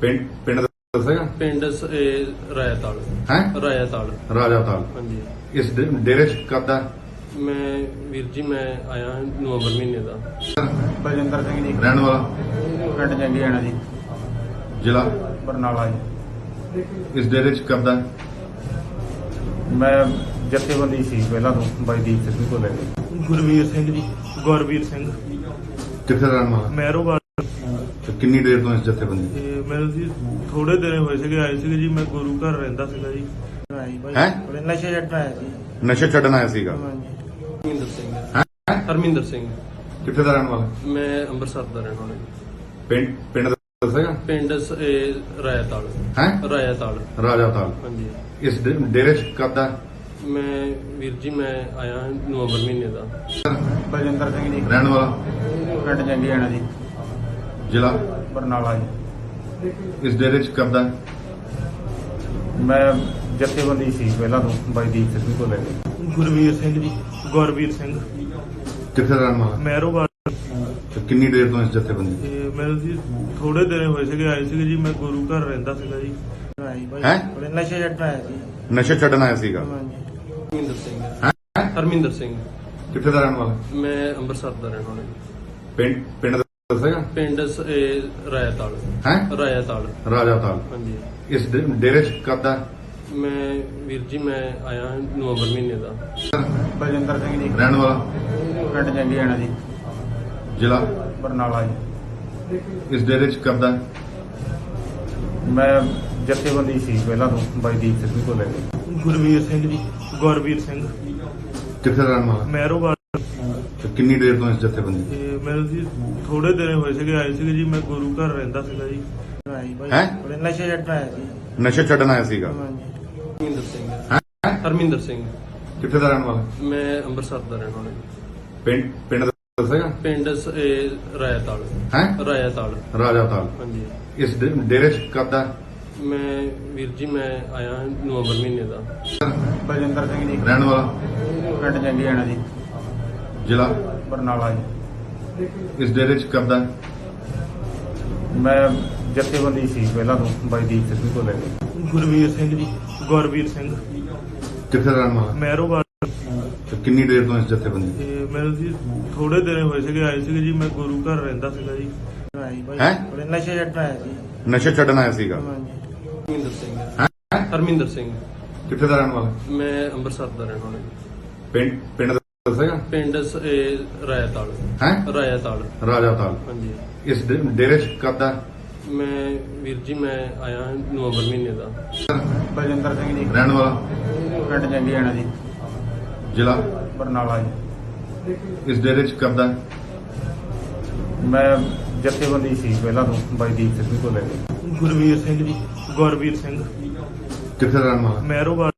ਪਿੰਡ ਪਿੰਡ ਦਾ ਦੱਸੇਗਾ ਪਿੰਡ ਸ- ਇਹ ਰਾਇਤਾਲ। ਹੈ? ਰਾਇਤਾਲ। ਰਾਜਾ ਤਾਲ। ਹਾਂਜੀ। ਇਸ ਡੇ- ਡੇਰੇ ਚ ਕਰਦਾ ਮੈਂ ਵੀਰ ਜੀ ਮੈਂ ਆਇਆ ਨਵੰਬਰ ਮਹੀਨੇ ਦਾ। ਬਲਜਿੰਦਰ ਸਿੰਘ ਜੀ। ਰਹਿਣ ਵਾਲਾ? ਪਿੰਡ ਜੰਗੀਆਣਾ ਜੀ। ਜ਼ਿਲ੍ਹਾ? ਬਰਨਾਲਾ ਜੀ। ਇਸ ਡੇਰੇ ਚ ਕਰਦਾ ਮੈਂ ਜਥੇਬੰਦੀ ਸੀ ਪਹਿਲਾਂ ਤੋਂ ਬਾਈ ਦੀਪ ਸਿੱਧੂ ਤੋਂ ਲੈ ਕੇ। ਗੁਰਵੀਰ ਸਿੰਘ ਜੀ ਗੁਰਵੀਰ ਸਿੰਘ। ਕਿੱਥੇ ਦਾ ਰਹਿਣ ਵਾਲਾ? ਮਹਿਰੋਵਾਲ ਤੇ ਕਿੰਨੀ ਦੇਰ ਤੋਂ ਇਸ ਜਥੇਬੰਦੀ? ਮੈਨੂੰ ਜੀ ਥੋੜੇ ਦਿਨ ਹੋਏ ਸੀਗੇ ਆਏ ਸੀਗੇ ਜੀ ਮੈਂ ਗੁਰੂ ਘਰ ਰਹਿੰਦਾ ਸੀਗਾ ਜੀ। ਆਈ ਭਾਈ ਹੈਂ? ਬੜੇ ਨਸ਼ੇ ਜੱਟ ਆਇਆ ਜੀ ਨਸ਼ਾ ਛੱਡਣ ਆਇਆ ਸੀਗਾ? ਹਾਂਜੀ। ਹਰਮਿੰਦਰ ਸਿੰਘ। ਹੈਂ? ਹਰਮਿੰਦਰ ਸਿੰਘ। ਕਿੱਥੇ ਦਾ ਰਹਿਣ ਵਾਲਾ? ਮੈਂ ਅੰਮ੍ਰਿਤਸਰ ਦਾ ਰਹਿਣ ਵਾਲਾ ਪਿੰਡ ਪਿੰਡ ਦਾ ਦੱਸੇਗਾ ਪਿੰਡ ਸ- ਇਹ ਰਾਇਤਾਲ। ਹੈ? ਰਾਇਤਾਲ। ਰਾਜਾ ਤਾਲ। ਹਾਂਜੀ। ਇਸ ਡੇ- ਡੇਰੇ ਚ ਕਰਦਾ ਮੈਂ ਵੀਰ ਜੀ ਮੈਂ ਆਇਆ ਨਵੰਬਰ ਮਹੀਨੇ ਦਾ। ਬਲਜਿੰਦਰ ਸਿੰਘ ਜੀ। ਰਹਿਣ ਵਾਲਾ? ਪਿੰਡ ਜੰਗੀਆਣਾ ਜੀ। ਜ਼ਿਲ੍ਹਾ? ਬਰਨਾਲਾ ਜੀ। ਇਸ ਡੇਰੇ ਚ ਕਰਦਾ? ਮੈਂ ਜਥੇਬੰਦੀ ਸੀ ਪਹਿਲਾਂ ਤੋਂ ਬਾਈ ਦੀਪ ਸਿੱਧੂ ਤੋਂ ਲੈ ਕੇ। ਗੁਰਵੀਰ ਸਿੰਘ ਜੀ। ਗੁਰਵੀਰ ਸਿੰਘ। ਕਿੱਥੇ ਦਾ ਰਹਿਣ ਵਾਲਾ? ਮਹਿਰੋਵਾਲ ਤੇ ਕਿੰਨੀ ਦੇਰ ਤੋਂ ਇਸ ਜਥੇਬੰਦੀ ਤੇ? ਮੈਨੂੰ ਜੀ ਥੋੜੇ ਦਿਨ ਹੋਏ ਸੀਗੇ ਆਏ ਸੀਗੇ ਜੀ ਮੈਂ ਗੁਰੂ ਘਰ ਰਹਿੰਦਾ ਸੀਗਾ ਜੀ। ਆਈ ਭਾਈ। ਹੈਂ? ਬੜੇ ਨਸ਼ੇ ਜੱਟ ਆਇਆ ਜੀ ਨਸ਼ਾ ਛੱਡਣ ਆਇਆ ਸੀਗਾ? ਹਾਂਜੀ। ਹਰਮਿੰਦਰ ਸਿੰਘ। ਹੈਂ? ਹਰਮਿੰਦਰ ਸਿੰਘ। ਕਿੱਥੇ ਦਾ ਰਹਿਣ ਵਾਲਾ? ਮੈਂ ਅੰਮ੍ਰਿਤਸਰ ਦਾ ਰਹਿਣ ਵਾਲਾ ਪਿੰਡ ਪਿੰਡ ਦਾ ਪਿੰਡ ਸ- ਇਹ ਰਾਇਤਾਲ। ਹੈ? ਰਾਇਤਾਲ। ਰਾਜਾ ਤਾਲ। ਹਾਂਜੀ। ਇਸ ਡੇ- ਡੇਰੇ ਚ ਕਰਦਾ ਮੈਂ ਵੀਰ ਜੀ ਮੈਂ ਆਇਆ ਨਵੰਬਰ ਮਹੀਨੇ ਦਾ। ਬਲਜਿੰਦਰ ਸਿੰਘ ਜੀ। ਰਹਿਣ ਵਾਲਾ? ਪਿੰਡ ਜੰਗੀਆਣਾ ਜੀ। ਜ਼ਿਲ੍ਹਾ? ਬਰਨਾਲਾ ਜੀ। ਇਸ ਡੇਰੇ ਚ ਕਰਦਾ ਮੈਂ ਜਥੇਬੰਦੀ ਸੀ ਪਹਿਲਾਂ ਤੋਂ ਬਾਈ ਦੀਪ ਸਿੱਧੂ ਤੋਂ ਲੈ ਕੇ। ਗੁਰਵੀਰ ਸਿੰਘ ਜੀ। ਗੁਰਵੀਰ ਸਿੰਘ। ਕਿੱਥੇ ਦਾ ਰਹਿਣ ਵਾਲਾ? ਮਹਿਰੋਵਾਲ ਕਿੰਨੀ ਦੇਰ ਤੋਂ ਇਸ ਜਥੇਬੰਦੀ ਤੇ? ਮੈਨੂੰ ਜੀ ਥੋੜੇ ਦਿਨ ਹੋਏ ਸੀਗੇ ਆਏ ਸੀਗੇ ਜੀ ਮੈਂ ਗੁਰੂ ਘਰ ਰਹਿੰਦਾ ਸੀਗਾ ਜੀ। ਆਈ ਭਾਈ ਹੈਂ? ਬੜੇ ਨਸ਼ੇ ਜੱਟ ਆਇਆ ਜੀ ਨਸ਼ਾ ਛੱਡਣ ਆਇਆ ਸੀਗਾ? ਹਾਂਜੀ। ਹਰਮਿੰਦਰ ਸਿੰਘ। ਹੈਂ? ਹਰਮਿੰਦਰ ਸਿੰਘ। ਕਿੱਥੇ ਦਾ ਰਹਿਣ ਵਾਲਾ? ਮੈਂ ਅੰਮ੍ਰਿਤਸਰ ਦਾ ਰਹਿਣ ਵਾਲਾ ਪਿੰਡ ਪਿੰਡ ਦਾ ਦੱਸੇਗਾ ਪਿੰਡ ਸ- ਇਹ ਰਾਇਤਾਲ। ਹੈ? ਰਾਇਤਾਲ। ਰਾਜਾ ਤਾਲ ਹਾਂਜੀ। ਇਸ ਡੇ- ਡੇਰੇ ਚ ਕਰਦਾ ਮੈਂ ਵੀਰ ਜੀ ਮੈਂ ਆਇਆ ਨਵੰਬਰ ਮਹੀਨੇ ਦਾ। ਬਲਜਿੰਦਰ ਸਿੰਘ ਜੀ। ਰਹਿਣ ਵਾਲਾ? ਪਿੰਡ ਜੰਗੀਆਣਾ ਜੀ। ਜ਼ਿਲ੍ਹਾ ਬਰਨਾਲਾ ਜੀ। ਇਸ ਡੇਰੇ ਚ ਕਰਦਾ ਮੈਂ ਜਥੇਬੰਦੀ ਸੀ ਪਹਿਲਾਂ ਤੋਂ ਬਾਈ ਦੀਪ ਸਿੱਧੂ ਤੋਂ ਲੈ ਕੇ। ਗੁਰਵੀਰ ਸਿੰਘ ਜੀ। ਗੁਰਵੀਰ ਸਿੰਘ। ਕਿੱਥੇ ਰਹਿਣ ਵਾਲਾ? ਮਹਿਰੋਵਾਲ ਤੇ ਕਿੰਨੀ ਦੇਰ ਤੋਂ ਇਸ ਜਥੇਬੰਦੀ? ਤੇ ਮੈਨੂੰ ਜੀ ਥੋੜੇ ਦਿਨ ਹੋਏ ਸੀਗੇ ਆਏ ਸੀਗੇ ਜੀ ਮੈਂ ਗੁਰੂ ਘਰ ਰਹਿੰਦਾ ਸੀਗਾ ਜੀ। ਆਈ ਹੈਂ? ਨਸ਼ੇ ਜੱਟ ਆਇਆ ਜੀ ਨਸ਼ਾ ਛੱਡਣ ਆਇਆ ਸੀਗਾ? ਹਾਂਜੀ। ਹਰਮਿੰਦਰ ਸਿੰਘ। ਹੈਂ? ਹਰਮਿੰਦਰ ਸਿੰਘ। ਕਿੱਥੇ ਦਾ ਰਹਿਣ ਵਾਲਾ? ਮੈਂ ਅੰਮ੍ਰਿਤਸਰ ਦਾ ਰਹਿਣ ਵਾਲਾ ਪਿੰਡ ਪਿੰਡ ਦਾ ਦੱਸੇਗਾ? ਪਿੰਡ ਸ- ਇਹ ਰਾਇਤਾਲ। ਹੈ? ਰਾਇਤਾਲ। ਰਾਜਾ ਤਾਲ। ਹਾਂਜੀ। ਇਸ ਡੇ- ਡੇਰੇ ਚ ਕਰਦਾ ਮੈਂ ਵੀਰ ਜੀ ਮੈਂ ਆਇਆ ਨਵੰਬਰ ਮਹੀਨੇ ਦਾ। ਬਲਜਿੰਦਰ ਸਿੰਘ ਜੀ। ਰਹਿਣ ਵਾਲਾ? ਪਿੰਡ ਜੰਗੀਆਣਾ ਜੀ। ਜ਼ਿਲ੍ਹਾ? ਬਰਨਾਲਾ ਜੀ। ਇਸ ਡੇਰੇ ਚ ਕਰਦਾ ਮੈਂ ਜਥੇਬੰਦੀ ਸੀ ਪਹਿਲਾਂ ਤੋਂ ਬਾਈ ਦੀਪ ਸਿੱਧੂ ਤੋਂ ਲੈ ਕੇ। ਗੁਰਵੀਰ ਸਿੰਘ ਜੀ। ਗੁਰਵੀਰ ਸਿੰਘ। ਕਿੱਥੇ ਰਹਿਣ ਵਾਲਾ? ਮਹਿਰੋਵਾਲ